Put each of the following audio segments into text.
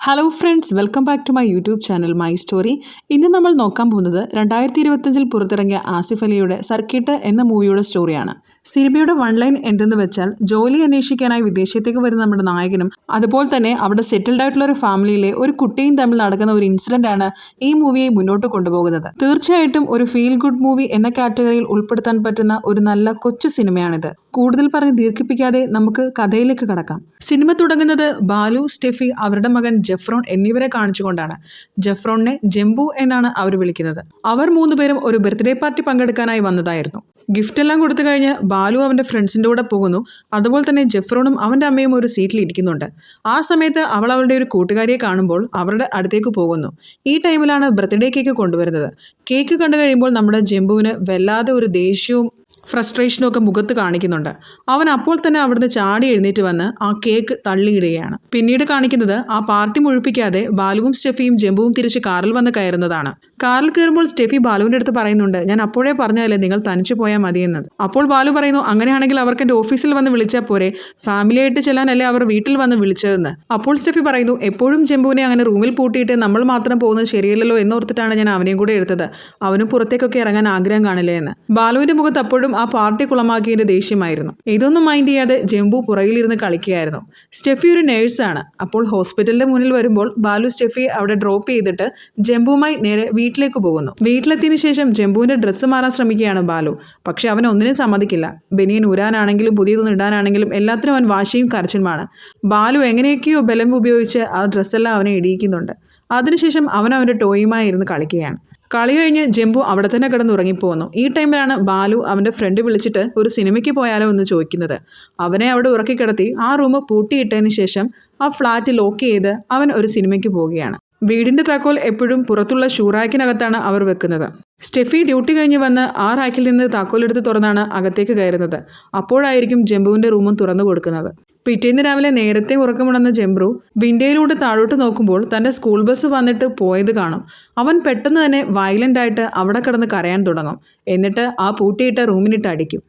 Hello friends welcome back to my YouTube channel my story ഇന്ന് നമ്മൾ നോക്കാൻ പോകുന്നത് രണ്ടായിരത്തി ഇരുപത്തഞ്ചിൽ പുറത്തിറങ്ങിയ ആസിഫ് അലിയുടെ സർക്കിട്ട് എന്ന മൂവിയുടെ സ്റ്റോറിയാണ് സിനിമയുടെ വൺ ലൈൻ എന്തെന്ന് വെച്ചാൽ ജോലി അന്വേഷിക്കാനായി വിദേശത്തേക്ക് വരുന്ന നമ്മുടെ നായകനും അതുപോലെ തന്നെ അവിടെ സെറ്റിൽഡ് ആയിട്ടുള്ള ഒരു ഫാമിലിയിലെ ഒരു കുട്ടിയും തമ്മിൽ നടക്കുന്ന ഒരു ഇൻസിഡന്റ് ആണ് ഈ മൂവിയെ മുന്നോട്ട് കൊണ്ടുപോകുന്നത്. തീർച്ചയായിട്ടും ഒരു ഫീൽ ഗുഡ് മൂവി എന്ന കാറ്റഗറിയിൽ ഉൾപ്പെടുത്താൻ പറ്റുന്ന ഒരു നല്ല കൊച്ചു സിനിമയാണിത്. കൂടുതൽ പറഞ്ഞ് ദീർഘിപ്പിക്കാതെ നമുക്ക് കഥയിലേക്ക് കടക്കാം. സിനിമ തുടങ്ങുന്നത് ബാലു സ്റ്റെഫി അവരുടെ മകൻ ജെഫ്രോൺ എന്നിവരെ കാണിച്ചുകൊണ്ടാണ്. ജെഫ്രോണിനെ ജംബു എന്നാണ് അവർ വിളിക്കുന്നത്. അവർ മൂന്നുപേരും ഒരു ബർത്ത്ഡേ പാർട്ടി പങ്കെടുക്കാനായി വന്നതായിരുന്നു. ഗിഫ്റ്റ് എല്ലാം കൊടുത്തു കഴിഞ്ഞ് ബാലു അവന്റെ ഫ്രണ്ട്സിന്റെ കൂടെ പോകുന്നു. അതുപോലെ തന്നെ ജെഫ്രോണും അവന്റെ അമ്മയും ഒരു സീറ്റിൽ ഇരിക്കുന്നുണ്ട് ആ സമയത്ത് അവൾ അവളുടെ ഒരു കൂട്ടുകാരിയെ കാണുമ്പോൾ അവരുടെ അടുത്തേക്ക് പോകുന്നു. ഈ ടൈമിലാണ് ബർത്ത്ഡേ കേക്ക് കൊണ്ടുവരുന്നത്. കേക്ക് കണ്ടു കഴിയുമ്പോൾ നമ്മുടെ ജംബുവിന് വല്ലാതെ ഒരു ദേഷ്യവും ഫ്രസ്ട്രേഷനും ഒക്കെ മുഖത്ത് കാണിക്കുന്നുണ്ട്. അവൻ അപ്പോൾ തന്നെ അവിടുന്ന് ചാടി എഴുന്നേറ്റ് വന്ന് ആ കേക്ക് തള്ളിയിടുകയാണ്. പിന്നീട് കാണിക്കുന്നത് ആ പാർട്ടി മുഴുപ്പിക്കാതെ ബാലുവും സ്റ്റെഫിയും ജംബുവും തിരിച്ച് കാറിൽ വന്ന് കയറുന്നതാണ്. കാറിൽ കയറുമ്പോൾ സ്റ്റെഫി ബാലുവിന്റെ അടുത്ത് പറയുന്നുണ്ട് ഞാൻ അപ്പോഴേ പറഞ്ഞാലേ നിങ്ങൾ തനിച്ച് പോയാൽ മതിയെന്നത് അപ്പോൾ ബാലു പറയുന്നു അങ്ങനെയാണെങ്കിൽ അവർക്ക് എന്റെ ഓഫീസിൽ വന്ന് വിളിച്ചാൽ പോരെ. ഫാമിലിയായിട്ട് ചെല്ലാനല്ലേ അവർ വീട്ടിൽ വന്ന് വിളിച്ചതെന്ന്. അപ്പോൾ സ്റ്റെഫി പറയുന്നു എപ്പോഴും ജംബുവിനെ അങ്ങനെ റൂമിൽ പൂട്ടിയിട്ട് നമ്മൾ മാത്രം പോകുന്നത് ശരിയല്ലല്ലോ എന്നോർത്തിട്ടാണ് ഞാൻ അവനെയും കൂടെ എടുത്തത്. അവനും പുറത്തേക്കൊക്കെ ഇറങ്ങാൻ ആഗ്രഹം കാണില്ലേ എന്ന്. ബാലുവിന്റെ മുഖത്ത് അപ്പോഴും ആ പാർട്ടി കുളമാക്കിയതിന്റെ ദേഷ്യമായിരുന്നു. ഇതൊന്നും മൈൻഡ് ചെയ്യാതെ ജംബു പുറകിലിരുന്ന് കളിക്കുകയായിരുന്നു. സ്റ്റെഫി ഒരു നേഴ്സാണ് അപ്പോൾ ഹോസ്പിറ്റലിന്റെ മുന്നിൽ വരുമ്പോൾ ബാലു സ്റ്റെഫി അവിടെ ഡ്രോപ്പ് ചെയ്തിട്ട് ജംബുവുമായി നേരെ വീട്ടിലേക്ക് പോകുന്നു. വീട്ടിലെത്തിയതിനു ശേഷം ജംബുവിന്റെ ഡ്രസ്സ് മാറാൻ ശ്രമിക്കുകയാണ് ബാലു. പക്ഷെ അവൻ ഒന്നിനും സമ്മതിക്കില്ല. ബനിയൻ ഊരാനാണെങ്കിലും പുതിയതൊന്നും ഇടാനാണെങ്കിലും എല്ലാത്തിനും അവൻ വാശിയും കരച്ചിലുമാണ്. ബാലു എങ്ങനെയൊക്കെയോ ബലം ഉപയോഗിച്ച് ആ ഡ്രസ്സെല്ലാം അവനെ ഇടിയിക്കുന്നുണ്ട്. അതിനുശേഷം അവൻ അവന്റെ ടോയുമായി ഇരുന്ന് കളിക്കുകയാണ്. കളി കഴിഞ്ഞ് ജംബു അവിടെ തന്നെ കിടന്ന് ഉറങ്ങിപ്പോകുന്നു ഈ ടൈമിലാണ് ബാലു അവന്റെ ഫ്രണ്ട് വിളിച്ചിട്ട് ഒരു സിനിമയ്ക്ക് പോയാലോ എന്ന് ചോദിക്കുന്നത്. അവനെ അവിടെ ഉറക്കി കിടത്തി ആ റൂം പൂട്ടിയിട്ടതിന് ശേഷം ആ ഫ്ലാറ്റ് ലോക്ക് ചെയ്ത് അവൻ ഒരു സിനിമയ്ക്ക് പോവുകയാണ്. വീടിന്റെ താക്കോൽ എപ്പോഴും പുറത്തുള്ള ഷൂറാക്കിനകത്താണ് അവർ വെക്കുന്നത്. സ്റ്റെഫി ഡ്യൂട്ടി കഴിഞ്ഞ് വന്ന് ആ റാക്കിൽ നിന്ന് താക്കോലെടുത്ത് തുറന്നാണ് അകത്തേക്ക് കയറുന്നത്. അപ്പോഴായിരിക്കും ജംബുവിന്റെ റൂമും തുറന്നു കൊടുക്കുന്നത്. പിറ്റേന്ന് രാവിലെ നേരത്തെ ഉറക്കമുണർന്ന ജംബ്രു വിൻഡോയിലൂടെ താഴോട്ട് നോക്കുമ്പോൾ തന്റെ സ്കൂൾ ബസ് വന്നിട്ട് പോയത് കാണും. അവൻ പെട്ടെന്ന് തന്നെ വയലന്റ് ആയിട്ട് അവിടെ കിടന്ന് കരയാൻ തുടങ്ങും. എന്നിട്ട് ആ പൂട്ടിയിട്ട റൂമിനിട്ട് അടിക്കും.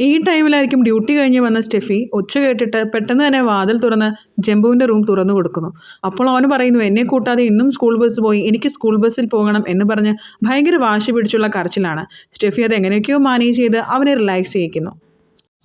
ഈ ടൈമിലായിരിക്കും ഡ്യൂട്ടി കഴിഞ്ഞ് വന്ന സ്റ്റെഫി ഒച്ച കേട്ടിട്ട് പെട്ടെന്ന് തന്നെ വാതിൽ തുറന്ന് ജംബുവിന്റെ റൂം തുറന്നു കൊടുക്കുന്നു. അപ്പോൾ അവന് പറയുന്നു എന്നെ കൂട്ടാതെ ഇന്നും സ്കൂൾ ബസ് പോയി. എനിക്ക് സ്കൂൾ ബസ്സിൽ പോകണം എന്ന് പറഞ്ഞ് ഭയങ്കര വാശി പിടിച്ചുള്ള കരച്ചിലാണ്. സ്റ്റെഫി അത് എങ്ങനെയൊക്കെയോ മാനേജ് ചെയ്ത് അവനെ റിലാക്സ് ചെയ്യിക്കുന്നു.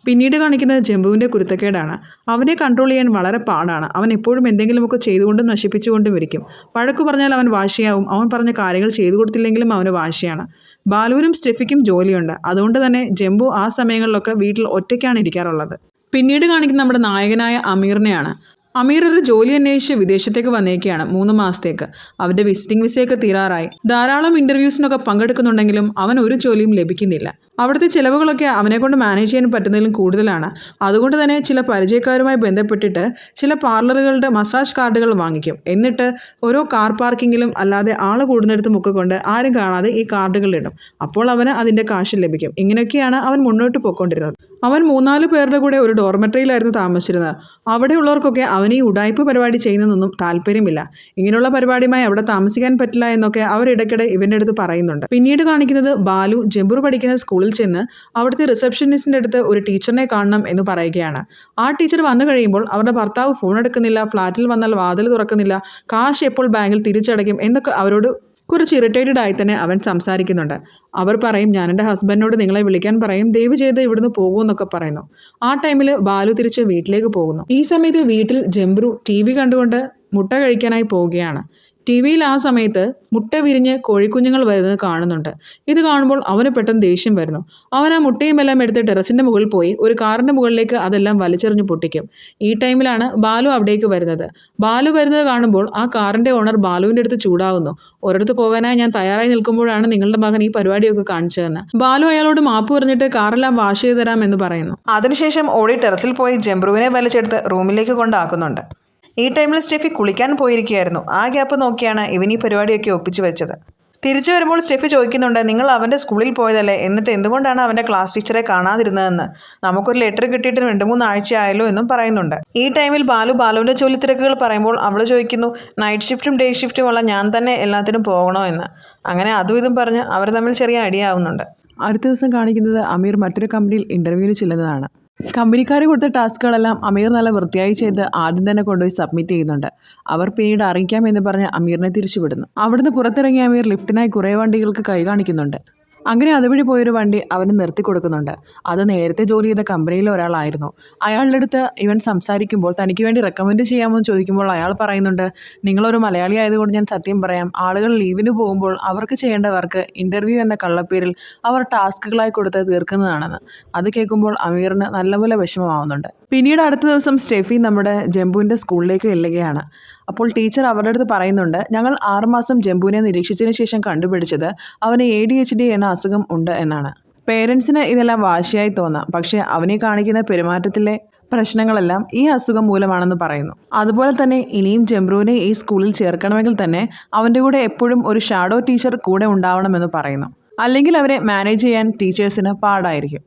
പിന്നീട് കാണിക്കുന്നത് ജംബുവിന്റെ കുരുത്തക്കേടാണ്. അവനെ കൺട്രോൾ ചെയ്യാൻ വളരെ പാടാണ്. അവൻ എപ്പോഴും എന്തെങ്കിലുമൊക്കെ ചെയ്തുകൊണ്ടും നശിപ്പിച്ചുകൊണ്ടും ഇരിക്കും. വഴക്കു പറഞ്ഞാൽ അവൻ വാശിയാവും. അവൻ പറഞ്ഞ കാര്യങ്ങൾ ചെയ്തു കൊടുത്തില്ലെങ്കിലും അവന് വാശിയാണ്. ബാലുവിനും സ്റ്റെഫിക്കും ജോലിയുണ്ട്. അതുകൊണ്ട് തന്നെ ജംബു ആ സമയങ്ങളിലൊക്കെ വീട്ടിൽ ഒറ്റയ്ക്കാണ് ഇരിക്കാറുള്ളത്. പിന്നീട് കാണിക്കുന്ന നമ്മുടെ നായകനായ അമീറിനെയാണ്. അമീർ ഒരു ജോലി അന്വേഷിച്ച് വിദേശത്തേക്ക് വന്നേക്കുകയാണ് മൂന്ന് മാസത്തേക്ക്. അവന്റെ വിസിറ്റിംഗ് വിസയൊക്കെ തീരാറായി. ധാരാളം ഇന്റർവ്യൂസിനൊക്കെ പങ്കെടുക്കുന്നുണ്ടെങ്കിലും അവൻ ഒരു ജോലിയും ലഭിക്കുന്നില്ല. അവിടുത്തെ ചിലവുകളൊക്കെ അവനെ കൊണ്ട് മാനേജ് ചെയ്യാൻ പറ്റുന്നതിലും കൂടുതലാണ്. അതുകൊണ്ട് തന്നെ ചില പരിചയക്കാരുമായി ബന്ധപ്പെട്ടിട്ട് ചില പാർലറുകളുടെ മസാജ് കാർഡുകൾ വാങ്ങിക്കും. എന്നിട്ട് ഓരോ കാർ പാർക്കിങ്ങിലും അല്ലാതെ ആൾ കൂടുന്നിടത്തുമൊക്കെ കൊണ്ട് ആരും കാണാതെ ഈ കാർഡുകൾ ഇടും. അപ്പോൾ അവന് അതിന്റെ കാശ് ലഭിക്കും. ഇങ്ങനെയൊക്കെയാണ് അവൻ മുന്നോട്ട് പോയിക്കൊണ്ടിരുന്നത്. അവൻ മൂന്നാൽ പേരുടെ കൂടെ ഒരു ഡോർമെട്രിയിലായിരുന്നു താമസിച്ചിരുന്നത്. അവിടെയുള്ളവർക്കൊക്കെ അവൻ ഈ ഉടായ്പ പരിപാടി ചെയ്യുന്നതൊന്നും താല്പര്യമില്ല. ഇങ്ങനെയുള്ള പരിപാടിയുമായി അവിടെ താമസിക്കാൻ പറ്റില്ല എന്നൊക്കെ അവർ ഇടയ്ക്കിടെ ഇവന്റെ അടുത്ത് പറയുന്നുണ്ട്. പിന്നീട് കാണിക്കുന്നത് ബാലു ജംബൂർ പഠിക്കുന്ന സ്കൂളിൽ ചെന്ന് അവിടുത്തെ റിസപ്ഷനിസ്റ്റിന്റെ അടുത്ത് ഒരു ടീച്ചറിനെ കാണണം എന്ന് പറയുകയാണ്. ആ ടീച്ചർ വന്നു കഴിയുമ്പോൾ അവരുടെ ഭർത്താവ് ഫോൺ എടുക്കുന്നില്ല ഫ്ലാറ്റിൽ വന്നാൽ വാതിൽ തുറക്കുന്നില്ല കാശ് എപ്പോൾ ബാങ്കിൽ തിരിച്ചടയ്ക്കും എന്നൊക്കെ അവരോട് കുറച്ച് ഇറിറ്റേറ്റഡ് ആയി തന്നെ അവൻ സംസാരിക്കുന്നുണ്ട്. അവർ പറയും ഞാൻ എന്റെ ഹസ്ബൻഡിനോട് നിങ്ങളെ വിളിക്കാൻ പറയും ദയവ് ചെയ്ത് ഇവിടുന്ന് പോകുമെന്നൊക്കെ പറയുന്നു. ആ ടൈമിൽ ബാലു തിരിച്ച് വീട്ടിലേക്ക് പോകുന്നു. ഈ സമയത്ത് വീട്ടിൽ ജംബ്രു ടി വി കണ്ടുകൊണ്ട് മുട്ട കഴിക്കാനായി പോവുകയാണ്. ടി വിയിൽ ആ സമയത്ത് മുട്ട വിരിഞ്ഞ് കോഴിക്കുഞ്ഞുങ്ങൾ വരുന്നത് കാണുന്നുണ്ട്. ഇത് കാണുമ്പോൾ അവന് പെട്ടെന്ന് ദേഷ്യം വരുന്നു. അവൻ ആ മുട്ടയും എല്ലാം എടുത്ത് ടെറസിന്റെ മുകളിൽ പോയി ഒരു കാറിന്റെ മുകളിലേക്ക് അതെല്ലാം വലിച്ചെറിഞ്ഞ് പൊട്ടിക്കും. ഈ ടൈമിലാണ് ബാലു അവിടേക്ക് വരുന്നത്. ബാലു വരുന്നത് കാണുമ്പോൾ ആ കാറിന്റെ ഓണർ ബാലുവിന്റെ അടുത്ത് ചൂടാവുന്നു. ഒരിടത്ത് പോകാനായി ഞാൻ തയ്യാറായി നിൽക്കുമ്പോഴാണ് നിങ്ങളുടെ മകൻ ഈ പരിപാടിയൊക്കെ കാണിച്ചതെന്ന്. ബാലു അയാളോട് മാപ്പ് പറഞ്ഞിട്ട് കാറെല്ലാം വാഷ് ചെയ്ത് തരാമെന്ന് പറയുന്നു. അതിനുശേഷം ഓടി ടെറസിൽ പോയി ജംബ്രുവിനെ വലിച്ചെടുത്ത് റൂമിലേക്ക് കൊണ്ടാക്കുന്നുണ്ട്. ഈ ടൈമിൽ സ്റ്റെഫി കുളിക്കാൻ പോയിരിക്കുകയായിരുന്നു. ആ ഗ്യാപ്പ് നോക്കിയാണ് ഇവൻ ഈ പരിപാടിയൊക്കെ ഒപ്പിച്ചു വെച്ചത്. തിരിച്ചു വരുമ്പോൾ സ്റ്റെഫി ചോദിക്കുന്നുണ്ട് നിങ്ങൾ അവന്റെ സ്കൂളിൽ പോയതല്ലേ? എന്നിട്ട് എന്തുകൊണ്ടാണ് അവന്റെ ക്ലാസ് ടീച്ചറെ കാണാതിരുന്നതെന്ന്? നമുക്കൊരു ലെറ്റർ കിട്ടിയിട്ട് രണ്ട് മൂന്ന് ആഴ്ച എന്നും പറയുന്നുണ്ട്. ഈ ടൈമിൽ ബാലു ബാലുവിന്റെ ജോലി തിരക്കുകൾ പറയുമ്പോൾ അവൾ ചോദിക്കുന്നു നൈറ്റ് ഷിഫ്റ്റും ഡേ ഷിഫ്റ്റും ഉള്ള ഞാൻ തന്നെ എല്ലാത്തിനും പോകണോ എന്ന്? അങ്ങനെ അതും ഇതും പറഞ്ഞ് അവർ തമ്മിൽ ചെറിയ അടിയാവുന്നുണ്ട്. അടുത്ത ദിവസം കാണിക്കുന്നത് അമീർ മറ്റൊരു കമ്പനിയിൽ ഇന്റർവ്യൂവിന് ചെല്ലുന്നതാണ്. കമ്പനിക്കാർ കൊടുത്ത ടാസ്കുകളെല്ലാം അമീർ നല്ല വൃത്തിയായി ചെയ്ത് ആദ്യം തന്നെ കൊണ്ടുപോയി സബ്മിറ്റ് ചെയ്യുന്നുണ്ട്. അവർ പിന്നീട് അറിയിക്കാമെന്ന് പറഞ്ഞ് അമീറിനെ തിരിച്ചുവിടുന്നു. അവിടുന്ന് പുറത്തിറങ്ങിയ അമീർ ലിഫ്റ്റിനായി കുറേ വണ്ടികൾക്ക് കൈ കാണിക്കുന്നുണ്ട്. അങ്ങനെ അതുവഴി പോയൊരു വണ്ടി അവന് നിർത്തി കൊടുക്കുന്നുണ്ട്. അത് നേരത്തെ ജോലി ചെയ്ത കമ്പനിയിലെ ഒരാളായിരുന്നു. അയാളുടെ അടുത്ത് ഇവൻ സംസാരിക്കുമ്പോൾ തനിക്ക് വേണ്ടി റെക്കമെൻഡ് ചെയ്യാമോ എന്ന് ചോദിക്കുമ്പോൾ അയാൾ പറയുന്നുണ്ട് നിങ്ങളൊരു മലയാളി ആയതുകൊണ്ട് ഞാൻ സത്യം പറയാം. ആളുകൾ ലീവിന് പോകുമ്പോൾ അവർക്ക് ചെയ്യേണ്ട വർക്ക് ഇന്റർവ്യൂ എന്ന കള്ളപ്പേരിൽ അവർ ടാസ്കുകളായി കൊടുത്ത് തീർക്കുന്നതാണെന്ന്. അത് കേൾക്കുമ്പോൾ അമീറിന് നല്ലപോലെ വിഷമമാവുന്നുണ്ട്. പിന്നീട് അടുത്ത ദിവസം സ്റ്റെഫി നമ്മുടെ ജംബുവിന്റെ സ്കൂളിലേക്ക് ചെല്ലുകയാണ്. അപ്പോൾ ടീച്ചർ അവരുടെ അടുത്ത് പറയുന്നുണ്ട് ഞങ്ങൾ ആറുമാസം ജംബുവിനെ നിരീക്ഷിച്ചതിന് ശേഷം കണ്ടുപിടിച്ചത് അവന് എ ഡി എച്ച് ഡി എന്ന അസുഖം ഉണ്ട് എന്നാണ്. പേരൻസിന് ഇതെല്ലാം വാശിയായി തോന്നാം പക്ഷേ അവനെ കാണിക്കുന്ന പെരുമാറ്റത്തിലെ പ്രശ്നങ്ങളെല്ലാം ഈ അസുഖം മൂലമാണെന്ന് പറയുന്നു. അതുപോലെ തന്നെ ഇനിയും ജംബ്രുവിനെ ഈ സ്കൂളിൽ ചേർക്കണമെങ്കിൽ തന്നെ അവന്റെ കൂടെ എപ്പോഴും ഒരു ഷാഡോ ടീച്ചർ കൂടെ ഉണ്ടാവണമെന്ന് പറയുന്നു. അല്ലെങ്കിൽ അവരെ മാനേജ് ചെയ്യാൻ ടീച്ചേഴ്സിന് പാടായിരിക്കും.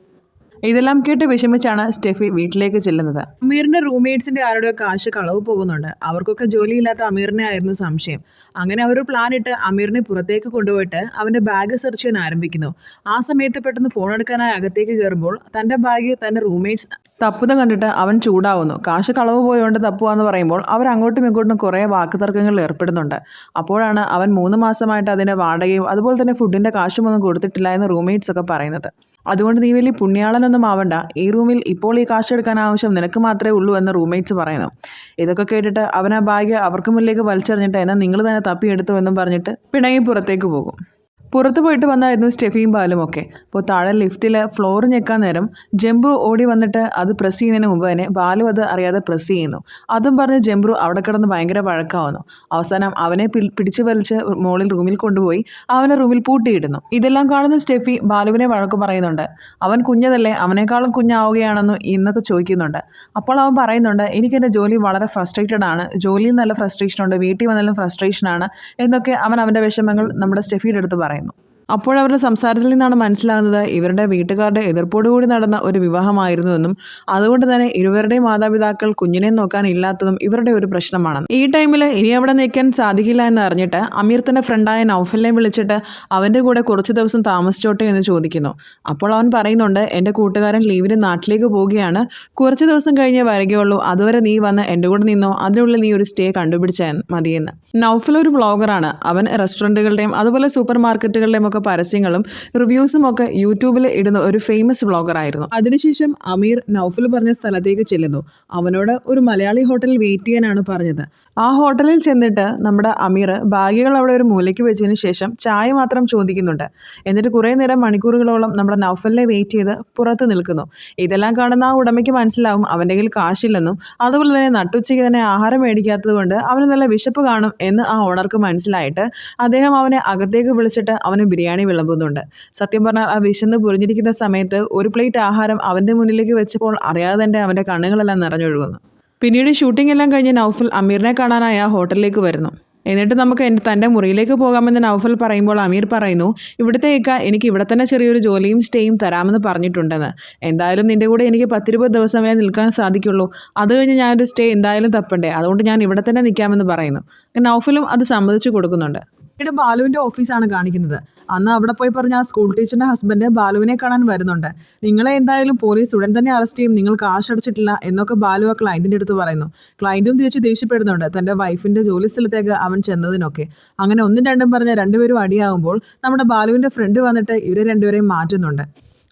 ഇതെല്ലാം കേട്ട് വിഷമിച്ചാണ് സ്റ്റെഫി വീട്ടിലേക്ക് ചെല്ലുന്നത്. അമീറിന്റെ റൂംമേറ്റ്സിന്റെ ആരുടെയോ കാശ് കളവ് പോകുന്നുണ്ട്. അവർക്കൊക്കെ ജോലിയില്ലാത്ത അമീറിനെ ആയിരുന്നു സംശയം. അങ്ങനെ അവർ പ്ലാൻ ഇട്ട് അമീറിനെ പുറത്തേക്ക് കൊണ്ടുപോയിട്ട് അവന്റെ ബാഗ് സെർച്ച് ചെയ്യാൻ ആരംഭിക്കുന്നു. ആ സമയത്ത് പെട്ടെന്ന് ഫോൺ എടുക്കാനായി അകത്തേക്ക് കയറുമ്പോൾ തന്റെ ബാഗ് തന്റെ റൂംമേറ്റ്സ് തപ്പുതം കണ്ടിട്ട് അവൻ ചൂടാവുന്നു. കാശ് കളവ് പോയോണ്ട് തപ്പുവാന്ന് പറയുമ്പോൾ അവർ അങ്ങോട്ടും ഇങ്ങോട്ടും കുറേ വാക്കുതർക്കങ്ങളിൽ ഏർപ്പെടുന്നുണ്ട്. അപ്പോഴാണ് അവൻ മൂന്ന് മാസമായിട്ട് അതിന്റെ വാടകയും അതുപോലെ തന്നെ ഫുഡിന്റെ കാശും ഒന്നും കൊടുത്തിട്ടില്ല എന്ന് റൂംമേറ്റ്സ് ഒക്കെ പറയുന്നത്. അതുകൊണ്ട് നീ വലിയ പുണ്യാളനൊന്നും ആവണ്ട. ഈ റൂമിൽ ഇപ്പോൾ ഈ കാശ് എടുക്കാൻ ആവശ്യം നിനക്ക് മാത്രമേ ഉള്ളൂ എന്ന് റൂംമേറ്റ്സ് പറയുന്നു. ഇതൊക്കെ കേട്ടിട്ട് അവൻ ആ ബാഗ് അവർക്ക് മുന്നിലേക്ക് വലിച്ചെറിഞ്ഞിട്ട് എന്നെ നിങ്ങൾ തന്നെ തപ്പിയെടുത്തു എന്നും പറഞ്ഞിട്ട് പിണങ്ങി പുറത്തേക്ക് പോകും. പുറത്ത് പോയിട്ട് വന്നായിരുന്നു സ്റ്റെഫിയും ബാലും ഒക്കെ. അപ്പോൾ താഴെ ലിഫ്റ്റിൽ ഫ്ലോർ ഞെക്കാൻ നേരം ജംബ്രു ഓടി വന്നിട്ട് അത് പ്രസ് ചെയ്യുന്നതിന് മുമ്പ് തന്നെ ബാലു അത് അറിയാതെ പ്രസ് ചെയ്യുന്നു. അതും പറഞ്ഞ് ജംബ്രു അവിടെ കിടന്ന് ഭയങ്കര വഴക്കാവുന്നു. അവസാനം അവനെ പിടിച്ചു വലിച്ച് മോളിൽ റൂമിൽ കൊണ്ടുപോയി അവനെ റൂമിൽ പൂട്ടിയിടുന്നു. ഇതെല്ലാം കാണുന്ന സ്റ്റെഫി ബാലുവിനെ വഴക്ക് പറയുന്നുണ്ട്. അവൻ കുഞ്ഞതല്ലേ അവനേക്കാളും കുഞ്ഞാവുകയാണെന്ന് ഇന്നൊക്കെ ചോദിക്കുന്നുണ്ട്. അപ്പോൾ അവൻ പറയുന്നുണ്ട് എനിക്കെന്റെ ജോലി വളരെ ഫ്രസ്ട്രേറ്റഡ് ആണ്. ജോലിയിൽ നല്ല ഫ്രസ്ട്രേഷൻ ഉണ്ട് വീട്ടിൽ വന്നാലും ഫ്രസ്ട്രേഷൻ ആണ് എന്നൊക്കെ അവൻ അവന്റെ വിഷമങ്ങൾ നമ്മുടെ സ്റ്റെഫിയുടെ അടുത്ത് പറയുന്നു അപ്പോഴവരുടെ സംസാരത്തിൽ നിന്നാണ് മനസ്സിലാകുന്നത് ഇവരുടെ വീട്ടുകാരുടെ എതിർപ്പോടുകൂടി നടന്ന ഒരു വിവാഹമായിരുന്നുവെന്നും അതുകൊണ്ട് തന്നെ ഇരുവരുടെയും മാതാപിതാക്കൾ കുഞ്ഞിനെ നോക്കാൻ ഇല്ലാത്തതും ഇവരുടെ ഒരു പ്രശ്നമാണ്. ഈ ടൈമിൽ ഇനി അവിടെ നിൽക്കാൻ സാധിക്കില്ല എന്ന് അറിഞ്ഞിട്ട് അമീർ തന്റെ ഫ്രണ്ടായ നൗഫലിനെ വിളിച്ചിട്ട് അവന്റെ കൂടെ കുറച്ച് ദിവസം താമസിച്ചോട്ടെ എന്ന് ചോദിക്കുന്നു. അപ്പോൾ അവൻ പറയുന്നുണ്ട് എന്റെ കൂട്ടുകാരൻ ലീവിന് നാട്ടിലേക്ക് പോവുകയാണ്. കുറച്ച് ദിവസം കഴിഞ്ഞേ വരികയുള്ളൂ. അതുവരെ നീ വന്ന് എന്റെ കൂടെ നിന്നോ? അതിനുള്ളിൽ നീ ഒരു സ്റ്റേ കണ്ടുപിടിച്ചാൽ മതിയെന്ന്. നൗഫൽ ഒരു വ്ളോഗറാണ്. അവൻ റെസ്റ്റോറന്റുകളുടെയും അതുപോലെ സൂപ്പർ മാർക്കറ്റുകളുടെയും ഒക്കെ പരസ്യങ്ങളും റിവ്യൂസും ഒക്കെ യൂട്യൂബിൽ ഇടുന്ന ഒരു ഫേമസ് വ്ളോഗറായിരുന്നു അതിനുശേഷം അമീർ നൗഫൽ പറഞ്ഞ സ്ഥലത്തേക്ക് ചെല്ലുന്നു. അവനോട് ഒരു മലയാളി ഹോട്ടലിൽ വെയിറ്റ് ചെയ്യാനാണ് പറഞ്ഞത്. ആ ഹോട്ടലിൽ ചെന്നിട്ട് നമ്മുടെ അമീർ ബാഗുകൾ അവിടെ ഒരു മൂലയ്ക്ക് വെച്ചതിന് ശേഷം ചായ മാത്രം ചോദിക്കുന്നുണ്ട്. എന്നിട്ട് കുറേ നേരം മണിക്കൂറുകളോളം നമ്മുടെ നൗഫലിനെ വെയിറ്റ് ചെയ്ത് പുറത്ത് നിൽക്കുന്നു. ഇതെല്ലാം കാണുന്ന ആ ഉടമയ്ക്ക് മനസ്സിലാവും അവന്റെ കയ്യിൽ കാശില്ലെന്നും അതുപോലെ തന്നെ നട്ടുച്ചയ്ക്ക് തന്നെ ആഹാരം മേടിക്കാത്തത് കൊണ്ട് അവന് നല്ല വിശപ്പ് കാണും എന്ന് ആ ഓണർക്ക് മനസ്സിലായിട്ട് അദ്ദേഹം അവനെ അകത്തേക്ക് വിളിച്ചിട്ട് അവന് ബിരിയാണി വിളമ്പുന്നുണ്ട്. സത്യം പറഞ്ഞാൽ ആ വിശന്ന് പൊരിഞ്ഞിരിക്കുന്ന സമയത്ത് ഒരു പ്ലേറ്റ് ആഹാരം അവന്റെ മുന്നിലേക്ക് വെച്ചപ്പോൾ അറിയാതെ തന്നെ അവന്റെ കണ്ണുകളെല്ലാം നിറഞ്ഞൊഴുകുന്നു. പിന്നീട് ഷൂട്ടിംഗ് എല്ലാം കഴിഞ്ഞ് നൗഫൽ അമീറിനെ കാണാനായി ആ ഹോട്ടലിലേക്ക് വരുന്നു. എന്നിട്ട് നമുക്ക് തന്റെ മുറിയിലേക്ക് പോകാമെന്ന് നൗഫൽ പറയുമ്പോൾ അമീർ പറയുന്നു ഇവിടുത്തെ എനിക്ക് ഇവിടെ തന്നെ ചെറിയൊരു ജോലിയും സ്റ്റേയും തരാമെന്ന് പറഞ്ഞിട്ടുണ്ടെന്ന്. എന്തായാലും നിന്റെ കൂടെ എനിക്ക് പത്തിരുപത് ദിവസം വരെ നിൽക്കാൻ സാധിക്കുള്ളൂ. അത് കഴിഞ്ഞ് ഞാനൊരു സ്റ്റേ എന്തായാലും തപ്പണ്ടേ? അതുകൊണ്ട് ഞാൻ ഇവിടെ തന്നെ നിൽക്കാമെന്ന് പറയുന്നു. നൗഫലും അത് സമ്മതിച്ചു കൊടുക്കുന്നുണ്ട്. പിന്നീട് ബാലുവിന്റെ ഓഫീസാണ് കാണിക്കുന്നത്. അന്ന് അവിടെ പോയി പറഞ്ഞ ആ സ്കൂൾ ടീച്ചറിന്റെ ഹസ്ബൻഡ് ബാലുവിനെ കാണാൻ വരുന്നുണ്ട്. നിങ്ങളെ എന്തായാലും പോലീസ് ഉടൻ തന്നെ അറസ്റ്റ് ചെയ്യും. നിങ്ങൾ കാശ് അടച്ചിട്ടില്ല എന്നൊക്കെ ബാലു ആ ക്ലയന്റിന്റെ അടുത്ത് പറയുന്നു. ക്ലയന്റും തിരിച്ച് ദേഷ്യപ്പെടുന്നുണ്ട്. തന്റെ വൈഫിന്റെ ജോലി സ്ഥലത്തേക്ക് അവൻ ചെന്നതിനൊക്കെ. അങ്ങനെ ഒന്നും രണ്ടും പറഞ്ഞ് രണ്ടുപേരും അടിയാകുമ്പോൾ നമ്മുടെ ബാലുവിന്റെ ഫ്രണ്ട് വന്നിട്ട് ഇവരെ രണ്ടുപേരെയും മാറ്റുന്നുണ്ട്.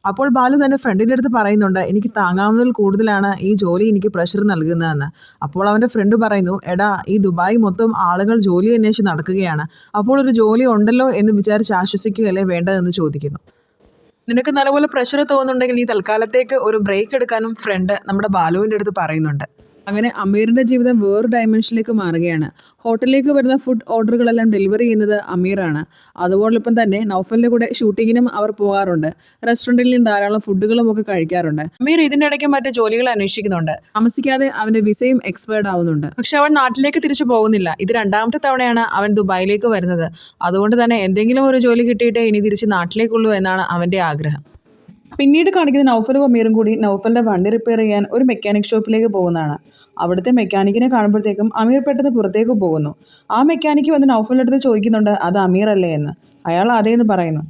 അപ്പോൾ ബാലു തന്റെ ഫ്രണ്ടിന്റെ അടുത്ത് പറയുന്നുണ്ട് എനിക്ക് താങ്ങാവുന്നതിൽ കൂടുതലാണ് ഈ ജോലി എനിക്ക് പ്രഷർ നൽകുന്നതെന്ന്. അപ്പോൾ അവന്റെ ഫ്രണ്ട് പറയുന്നു എടാ ഈ ദുബായ് മൊത്തം ആളുകൾ ജോലി അന്വേഷിച്ച് നടക്കുകയാണ്. അപ്പോൾ ഒരു ജോലി ഉണ്ടല്ലോ എന്ന് വിചാരിച്ച് ആശ്വസിക്കുകയല്ലേ വേണ്ടതെന്ന് ചോദിക്കുന്നു. നിനക്ക് നല്ലപോലെ പ്രഷർ തോന്നുന്നുണ്ടെങ്കിൽ നീ തൽക്കാലത്തേക്ക് ഒരു ബ്രേക്ക് എടുക്കാനും ഫ്രണ്ട് നമ്മുടെ ബാലുവിന്റെ അടുത്ത് പറയുന്നുണ്ട്. അങ്ങനെ അമീറിന്റെ ജീവിതം വേറൊരു ഡയമെൻഷനിലേക്ക് മാറുകയാണ്. ഹോട്ടലിലേക്ക് വരുന്ന ഫുഡ് ഓർഡറുകളെല്ലാം ഡെലിവറി ചെയ്യുന്നത് അമീറാണ്. അതുപോലൊപ്പം തന്നെ നൗഫലിന്റെ കൂടെ ഷൂട്ടിങ്ങിനും അവർ പോകാറുണ്ട്. റെസ്റ്റോറന്റിൽ നിന്ന് ധാരാളം ഫുഡുകളും ഒക്കെ കഴിക്കാറുണ്ട്. അമീർ ഇതിന്റെ ഇടയ്ക്ക് മറ്റ് ജോലികൾ അന്വേഷിക്കുന്നുണ്ട്. താമസിക്കാതെ അവന്റെ വിസയും എക്സ്പയർഡ് ആവുന്നുണ്ട്. പക്ഷെ അവൻ നാട്ടിലേക്ക് തിരിച്ചു പോകുന്നില്ല. ഇത് രണ്ടാമത്തെ തവണയാണ് അവൻ ദുബായിലേക്ക് വരുന്നത്. അതുകൊണ്ട് തന്നെ എന്തെങ്കിലും ഒരു ജോലി കിട്ടിയിട്ടേ ഇനി തിരിച്ച് നാട്ടിലേക്കുള്ളൂ എന്നാണ് അവന്റെ ആഗ്രഹം. പിന്നീട് കാണിക്കുന്ന നൗഫലും അമീറും കൂടി നൗഫലിന്റെ വണ്ടി റിപ്പയർ ചെയ്യാൻ ഒരു മെക്കാനിക് ഷോപ്പിലേക്ക് പോകുന്നതാണ്. അവിടുത്തെ മെക്കാനിക്കിനെ കാണുമ്പോഴത്തേക്കും അമീർ പെട്ടെന്ന് പുറത്തേക്ക് പോകുന്നു. ആ മെക്കാനിക്ക് വന്ന് നൗഫലിന്റെ അടുത്ത് ചോദിക്കുന്നുണ്ട് അത് അമീർ അല്ലേ എന്ന്. അയാൾ അതേന്ന് പറയുന്നു.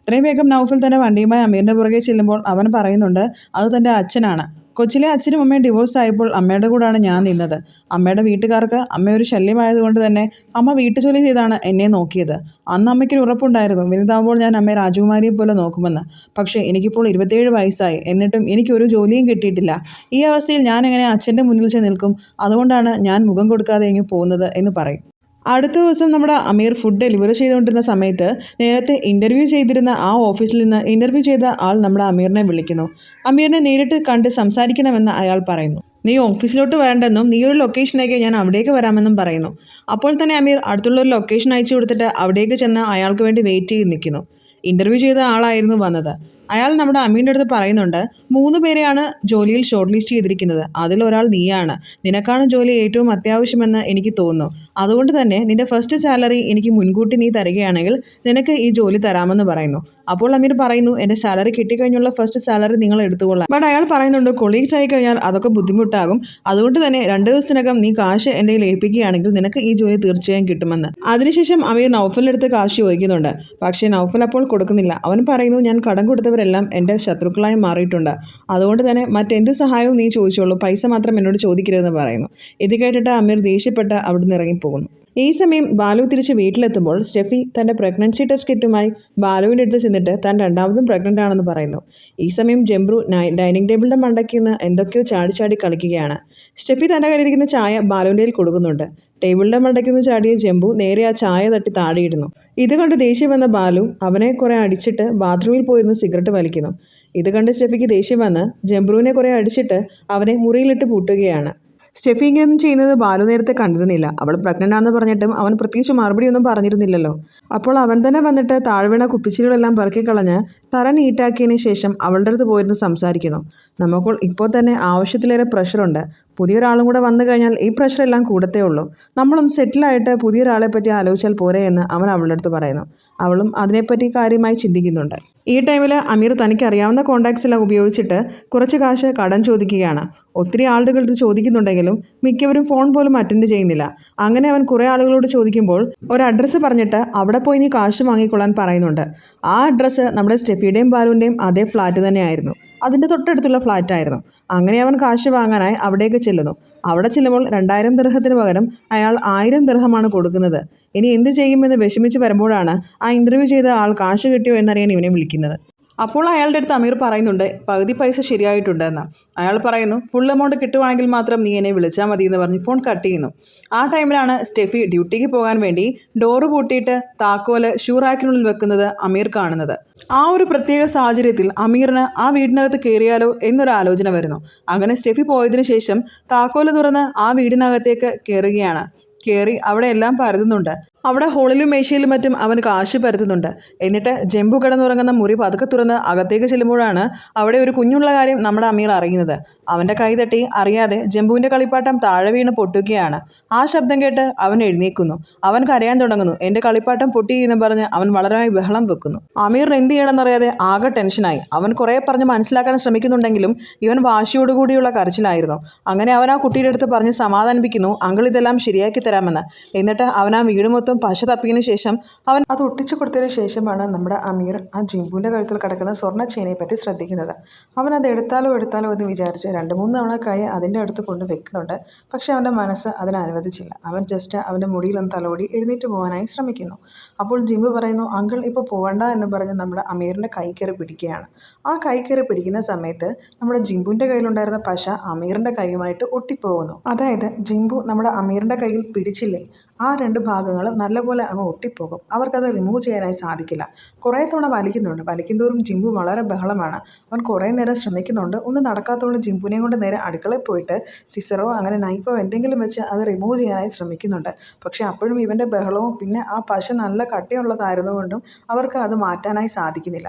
ഇത്രയും വേഗം നൗഫൽ തന്റെ വണ്ടിയുമായി അമീറിന്റെ പുറകെ ചെല്ലുമ്പോൾ അവൻ പറയുന്നുണ്ട് അത് തന്റെ അച്ഛനാണ്. കൊച്ചിലെ അച്ഛനും അമ്മയും ഡിവോഴ്സ് ആയപ്പോൾ അമ്മയുടെ കൂടാണ് ഞാൻ നിന്നത്. അമ്മയുടെ വീട്ടുകാർക്ക് അമ്മ ഒരു ശല്യമായതുകൊണ്ട് തന്നെ അമ്മ വീട്ടുജോലി ചെയ്താണ് എന്നെ നോക്കിയത്. അന്ന് അമ്മയ്ക്കൊരു ഉറപ്പുണ്ടായിരുന്നു. വലുതാവുമ്പോൾ ഞാൻ അമ്മയെ രാജകുമാരിയെ പോലെ നോക്കുമെന്ന്. പക്ഷേ എനിക്കിപ്പോൾ ഇരുപത്തേഴ് വയസ്സായി. എന്നിട്ടും എനിക്കൊരു ജോലിയും കിട്ടിയിട്ടില്ല. ഈ അവസ്ഥയിൽ ഞാൻ എങ്ങനെ അച്ഛന്റെ മുന്നിൽ ചെന്ന് നിൽക്കും? അതുകൊണ്ടാണ് ഞാൻ മുഖം കൊടുക്കാതെ ഇങ്ങ് പോകുന്നത് എന്ന് പറയും. അടുത്ത ദിവസം നമ്മുടെ അമീർ ഫുഡ് ഡെലിവറി ചെയ്തുകൊണ്ടിരുന്ന സമയത്ത് നേരത്തെ ഇന്റർവ്യൂ ചെയ്തിരുന്ന ആ ഓഫീസിൽ നിന്ന് ഇന്റർവ്യൂ ചെയ്ത ആൾ നമ്മുടെ അമീറിനെ വിളിക്കുന്നു. അമീറിനെ നേരിട്ട് കണ്ട് സംസാരിക്കണമെന്ന് അയാൾ പറയുന്നു. നീ ഓഫീസിലോട്ട് വരണ്ടെന്നും നീ ഒരു ലൊക്കേഷനേക്ക് ഞാൻ അവിടേക്ക് വരാമെന്നും പറയുന്നു. അപ്പോൾ തന്നെ അമീർ അടുത്തുള്ള ഒരു ലൊക്കേഷൻ അയച്ചു കൊടുത്തിട്ട് അവിടേക്ക് ചെന്ന് അയാൾക്ക് വേണ്ടി വെയിറ്റ് ചെയ്ത് നിൽക്കുന്നു. ഇന്റർവ്യൂ ചെയ്ത ആളായിരുന്നു വന്നത്. അയാൾ നമ്മുടെ അമ്മീന്റെ അടുത്ത് പറയുന്നുണ്ട് മൂന്ന് പേരെയാണ് ജോലിയിൽ ഷോർട്ട് ലിസ്റ്റ് ചെയ്തിരിക്കുന്നത് അതിലൊരാൾ നീയാണ്. നിനക്കാണ് ജോലി ഏറ്റവും അത്യാവശ്യമെന്ന് എനിക്ക് തോന്നുന്നു. അതുകൊണ്ട് തന്നെ നിന്റെ ഫസ്റ്റ് സാലറി എനിക്ക് മുൻകൂട്ടി നീ തരികയാണെങ്കിൽ നിനക്ക് ഈ ജോലി തരാമെന്ന് പറയുന്നു. അപ്പോൾ അമീർ പറയുന്നു എന്റെ സാലറി കിട്ടിക്കഴിഞ്ഞുള്ള ഫസ്റ്റ് സാലറി നിങ്ങൾ എടുത്തുകൊള്ളാം. ബട്ട് അയാൾ പറയുന്നുണ്ട് കൊളീഗ്സ് ആയി കഴിഞ്ഞാൽ അതൊക്കെ ബുദ്ധിമുട്ടാകും. അതുകൊണ്ട് തന്നെ രണ്ട് ദിവസത്തിനകം നീ കാശ് എന്റെ കയ്യിൽ ഏൽപ്പിക്കുകയാണെങ്കിൽ നിനക്ക് ഈ ജോലി തീർച്ചയായും കിട്ടുമെന്ന്. അതിനുശേഷം അമീർ നൗഫലിന്റെ കാശ് ചോദിക്കുന്നുണ്ട്. പക്ഷേ നൗഫൽ അപ്പോൾ കൊടുക്കുന്നില്ല. അവൻ പറയുന്നു ഞാൻ കടം കൊടുത്തവരെല്ലാം എന്റെ ശത്രുക്കളായി മാറിയിട്ടുണ്ട്. അതുകൊണ്ട് തന്നെ മറ്റെന്ത് സഹായവും നീ ചോദിച്ചോളൂ പൈസ മാത്രം എന്നോട് ചോദിക്കരുതെന്ന് പറയുന്നു. ഇത് കേട്ടിട്ട് അമീർ ദേഷ്യപ്പെട്ട് അവിടുന്ന് ഇറങ്ങിപ്പോകുന്നു. ഈ സമയം ബാലു തിരിച്ച് വീട്ടിലെത്തുമ്പോൾ സ്റ്റെഫി തന്റെ പ്രഗ്നൻസി ടെസ്റ്റ് കിറ്റുമായി ബാലുവിന്റെ അടുത്ത് ചെന്നിട്ട് താൻ രണ്ടാമതും പ്രഗ്നന്റ് ആണെന്ന് പറയുന്നു. ഈ സമയം ജംബ്രു ഡൈനിങ് ടേബിളിന്റെ മണ്ടയ്ക്ക് നിന്ന് എന്തൊക്കെയോ ചാടി ചാടി കളിക്കുകയാണ്. സ്റ്റെഫി തന്റെ കയ്യിലിരിക്കുന്ന ചായ ബാലുവിന്റെ കയ്യിൽ കൊടുക്കുന്നുണ്ട്. ടേബിളിന്റെ മണ്ടയ്ക്ക് നിന്ന് ചാടിയ ജംബു നേരെ ആ ചായ തട്ടി താടിയിടുന്നു. ഇത് കണ്ട് ദേഷ്യം വന്ന ബാലു അവനെ കുറെ അടിച്ചിട്ട് ബാത്റൂമിൽ പോയിരുന്ന് സിഗരറ്റ് വലിക്കുന്നു. ഇത് കണ്ട് സ്റ്റെഫിക്ക് ദേഷ്യം വന്ന് ജംബ്രുവിനെ കുറെ അടിച്ചിട്ട് അവനെ മുറിയിലിട്ട് പൂട്ടുകയാണ്. സ്റ്റെഫി ഇങ്ങനെയൊന്നും ചെയ്യുന്നത് ബാലു നേരത്തെ കണ്ടിരുന്നില്ല. അവൾ പ്രഗ്നന്റ് ആണെന്ന് പറഞ്ഞിട്ടും അവൻ പ്രത്യേകിച്ച് മറുപടി ഒന്നും പറഞ്ഞിരുന്നില്ലല്ലോ. അപ്പോൾ അവൻ തന്നെ വന്നിട്ട് താഴ്വീണ കുപ്പിച്ചിലുകളെല്ലാം പറക്കിക്കളഞ്ഞ് കളഞ്ഞ് തറ നീറ്റാക്കിയതിന് ശേഷം അവളുടെ അടുത്ത് പോയിരുന്ന് സംസാരിക്കുന്നു. നമുക്ക് ഇപ്പോൾ തന്നെ ആവശ്യത്തിലേറെ പ്രഷറുണ്ട് പുതിയൊരാളും കൂടെ വന്നു കഴിഞ്ഞാൽ ഈ പ്രഷറെല്ലാം കൂടത്തേ ഉള്ളൂ. നമ്മളൊന്ന് സെറ്റിലായിട്ട് പുതിയൊരാളെ പറ്റി ആലോചിച്ചാൽ പോരെ എന്ന് അവൻ അവളുടെ അടുത്ത് പറയുന്നു. അവളും അതിനെപ്പറ്റി കാര്യമായി ചിന്തിക്കുന്നുണ്ട്. ഈ ടൈമിൽ അമീർ തനിക്ക് അറിയാവുന്ന കോൺടാക്ട്സ് എല്ലാം ഉപയോഗിച്ചിട്ട് കുറച്ച് കാശ് കടം ചോദിക്കുകയാണ്. ഒത്തിരി ആളുകൾ ഇത് ചോദിക്കുന്നുണ്ടെങ്കിലും മിക്കവരും ഫോൺ പോലും അറ്റൻഡ് ചെയ്യുന്നില്ല. അങ്ങനെ അവൻ കുറേ ആളുകളോട് ചോദിക്കുമ്പോൾ ഒരു അഡ്രസ്സ് പറഞ്ഞിട്ട് അവിടെ പോയി നീ കാശ് വാങ്ങിക്കൊള്ളാൻ പറയുന്നുണ്ട്. ആ അഡ്രസ്സ് നമ്മുടെ സ്റ്റെഫിയുടെയും ബാലുവിന്റെയും അതേ ഫ്ലാറ്റ് തന്നെയായിരുന്നു. അതിന്റെ തൊട്ടടുത്തുള്ള ഫ്ലാറ്റായിരുന്നു. അങ്ങനെ അവൻ കാശ് വാങ്ങാനായി അവിടേക്ക് ചെല്ലുന്നു. അവിടെ ചെല്ലുമ്പോൾ രണ്ടായിരം ദർഹത്തിന് പകരം അയാൾ ആയിരം ദർഹമാണ് കൊടുക്കുന്നത്. ഇനി എന്ത് ചെയ്യുമെന്ന് വിഷമിച്ച് വരുമ്പോഴാണ് ആ ഇന്റർവ്യൂ ചെയ്ത ആൾ കാശ് കിട്ടിയോ എന്നറിയാൻ ഇവനെ വിളിക്കുന്നത്. അപ്പോൾ അയാളുടെ അടുത്ത് അമീർ പറയുന്നുണ്ട് പകുതി പൈസ ശരിയായിട്ടുണ്ടെന്ന്. അയാൾ പറയുന്നു ഫുൾ എമൗണ്ട് കിട്ടുവാണെങ്കിൽ മാത്രം നീ എന്നെ വിളിച്ചാൽ മതി എന്ന് പറഞ്ഞ് ഫോൺ കട്ട് ചെയ്യുന്നു. ആ ടൈമിലാണ് സ്റ്റെഫി ഡ്യൂട്ടിക്ക് പോകാൻ വേണ്ടി ഡോറ് പൂട്ടിയിട്ട് താക്കോൽ ഷൂറാക്കിനുള്ളിൽ വെക്കുന്നത് അമീർ കാണുന്നത്. ആ ഒരു പ്രത്യേക സാഹചര്യത്തിൽ അമീറിന് ആ വീടിനകത്ത് കയറിയാലോ എന്നൊരു ആലോചന വരുന്നു. അങ്ങനെ സ്റ്റെഫി പോയതിനു ശേഷം താക്കോൽ തുറന്ന് ആ വീടിനകത്തേക്ക് കയറുകയാണ്. കയറി അവിടെ എല്ലാം പരതുന്നുണ്ട്. അവിടെ ഹോളിലും മേശയിലും മറ്റും അവൻ കാശ് പരത്തുന്നുണ്ട്. എന്നിട്ട് ജംബു കിടന്നുറങ്ങുന്ന മുറി പതുക്കെ തുറന്ന് അകത്തേക്ക് ചെല്ലുമ്പോഴാണ് അവിടെ ഒരു കുഞ്ഞുള്ള കാര്യം നമ്മുടെ അമീർ അറിയുന്നത്. അവന്റെ കൈ തട്ടി അറിയാതെ ജംബുവിന്റെ കളിപ്പാട്ടം താഴെ വീണ് പൊട്ടുകയാണ്. ആ ശബ്ദം കേട്ട് അവൻ എഴുന്നേക്കുന്നു അവൻ കരയാൻ തുടങ്ങുന്നു. എന്റെ കളിപ്പാട്ടം പൊട്ടി എന്ന് പറഞ്ഞ് അവൻ വളരെയായി ബഹളം വെക്കുന്നു. അമീറിന് എന്ത് ചെയ്യണമെന്നറിയാതെ ആകെ ടെൻഷനായി. അവൻ കുറേ പറഞ്ഞ് മനസ്സിലാക്കാൻ ശ്രമിക്കുന്നുണ്ടെങ്കിലും ഇവൻ വാശിയോടുകൂടിയുള്ള കരച്ചിലായിരുന്നു. അങ്ങനെ അവൻ ആ കുട്ടിയുടെ അടുത്ത് പറഞ്ഞ് സമാധാനിപ്പിക്കുന്നു. അങ്കിൾ ഇതെല്ലാം ശരിയാക്കി തരാമെന്ന്. എന്നിട്ട് അവൻ ആ വീട് മൊത്തം പശ തപ്പിയതിനു ശേഷം അവൻ അത് ഒട്ടിച്ചു കൊടുത്തതിന് ശേഷമാണ് നമ്മുടെ അമീർ ആ ജിംബുവിന്റെ കഴുത്തിൽ കിടക്കുന്ന സ്വർണ ചെയിനെ പറ്റി ശ്രദ്ധിക്കുന്നത്. അവൻ അത് എടുത്താലോ എടുത്താലോ എന്ന് വിചാരിച്ച് രണ്ട് മൂന്ന് തവണ കൈ അതിന്റെ അടുത്ത് കൊണ്ട് വെക്കുന്നുണ്ട്. പക്ഷേ അവന്റെ മനസ്സ് അതിനെ അനുവദിച്ചില്ല. അവൻ ജസ്റ്റ് അവന്റെ മുടിയിലൊന്ന് തലോടി എഴുന്നേറ്റ് പോകാനായി ശ്രമിക്കുന്നു. അപ്പോൾ ജിംബു പറയുന്നു അങ്കിൾ ഇപ്പോൾ പോകണ്ട എന്ന് പറഞ്ഞ് നമ്മുടെ അമീറിന്റെ കൈ കയറി പിടിക്കുകയാണ്. ആ കൈ കയറി പിടിക്കുന്ന സമയത്ത് നമ്മുടെ ജിംബുവിന്റെ കയ്യിലുണ്ടായിരുന്ന പശ അമീറിന്റെ കൈയുമായിട്ട് ഒട്ടിപ്പോകുന്നു. അതായത് ജിംബു നമ്മുടെ അമീറിന്റെ കയ്യിൽ പിടിച്ചില്ലേ? ആ രണ്ട് ഭാഗങ്ങളും നല്ലപോലെ അങ്ങ് ഒട്ടിപ്പോകും. അവർക്കത് റിമൂവ് ചെയ്യാനായി സാധിക്കില്ല. കുറേ തവണ വലിക്കുന്നുണ്ട്. വലിക്കുന്തോറും ജിമ്പു വളരെ ബഹളമാണ്. അവൻ കുറേ നേരം ശ്രമിക്കുന്നുണ്ട്. ഒന്നും നടക്കാത്തതുകൊണ്ട് ജിമ്പുവിനെയും കൊണ്ട് നേരെ അടുക്കളയിൽ പോയിട്ട് സിസറോ അങ്ങനെ നൈഫോ എന്തെങ്കിലും വെച്ച് അത് റിമൂവ് ചെയ്യാനായി ശ്രമിക്കുന്നുണ്ട്. പക്ഷേ അപ്പോഴും ഇവന്റെ ബഹളവും പിന്നെ ആ പശ നല്ല കട്ടിയുള്ളതായിരുന്നുകൊണ്ടും അവർക്ക് അത് മാറ്റാനായി സാധിക്കുന്നില്ല.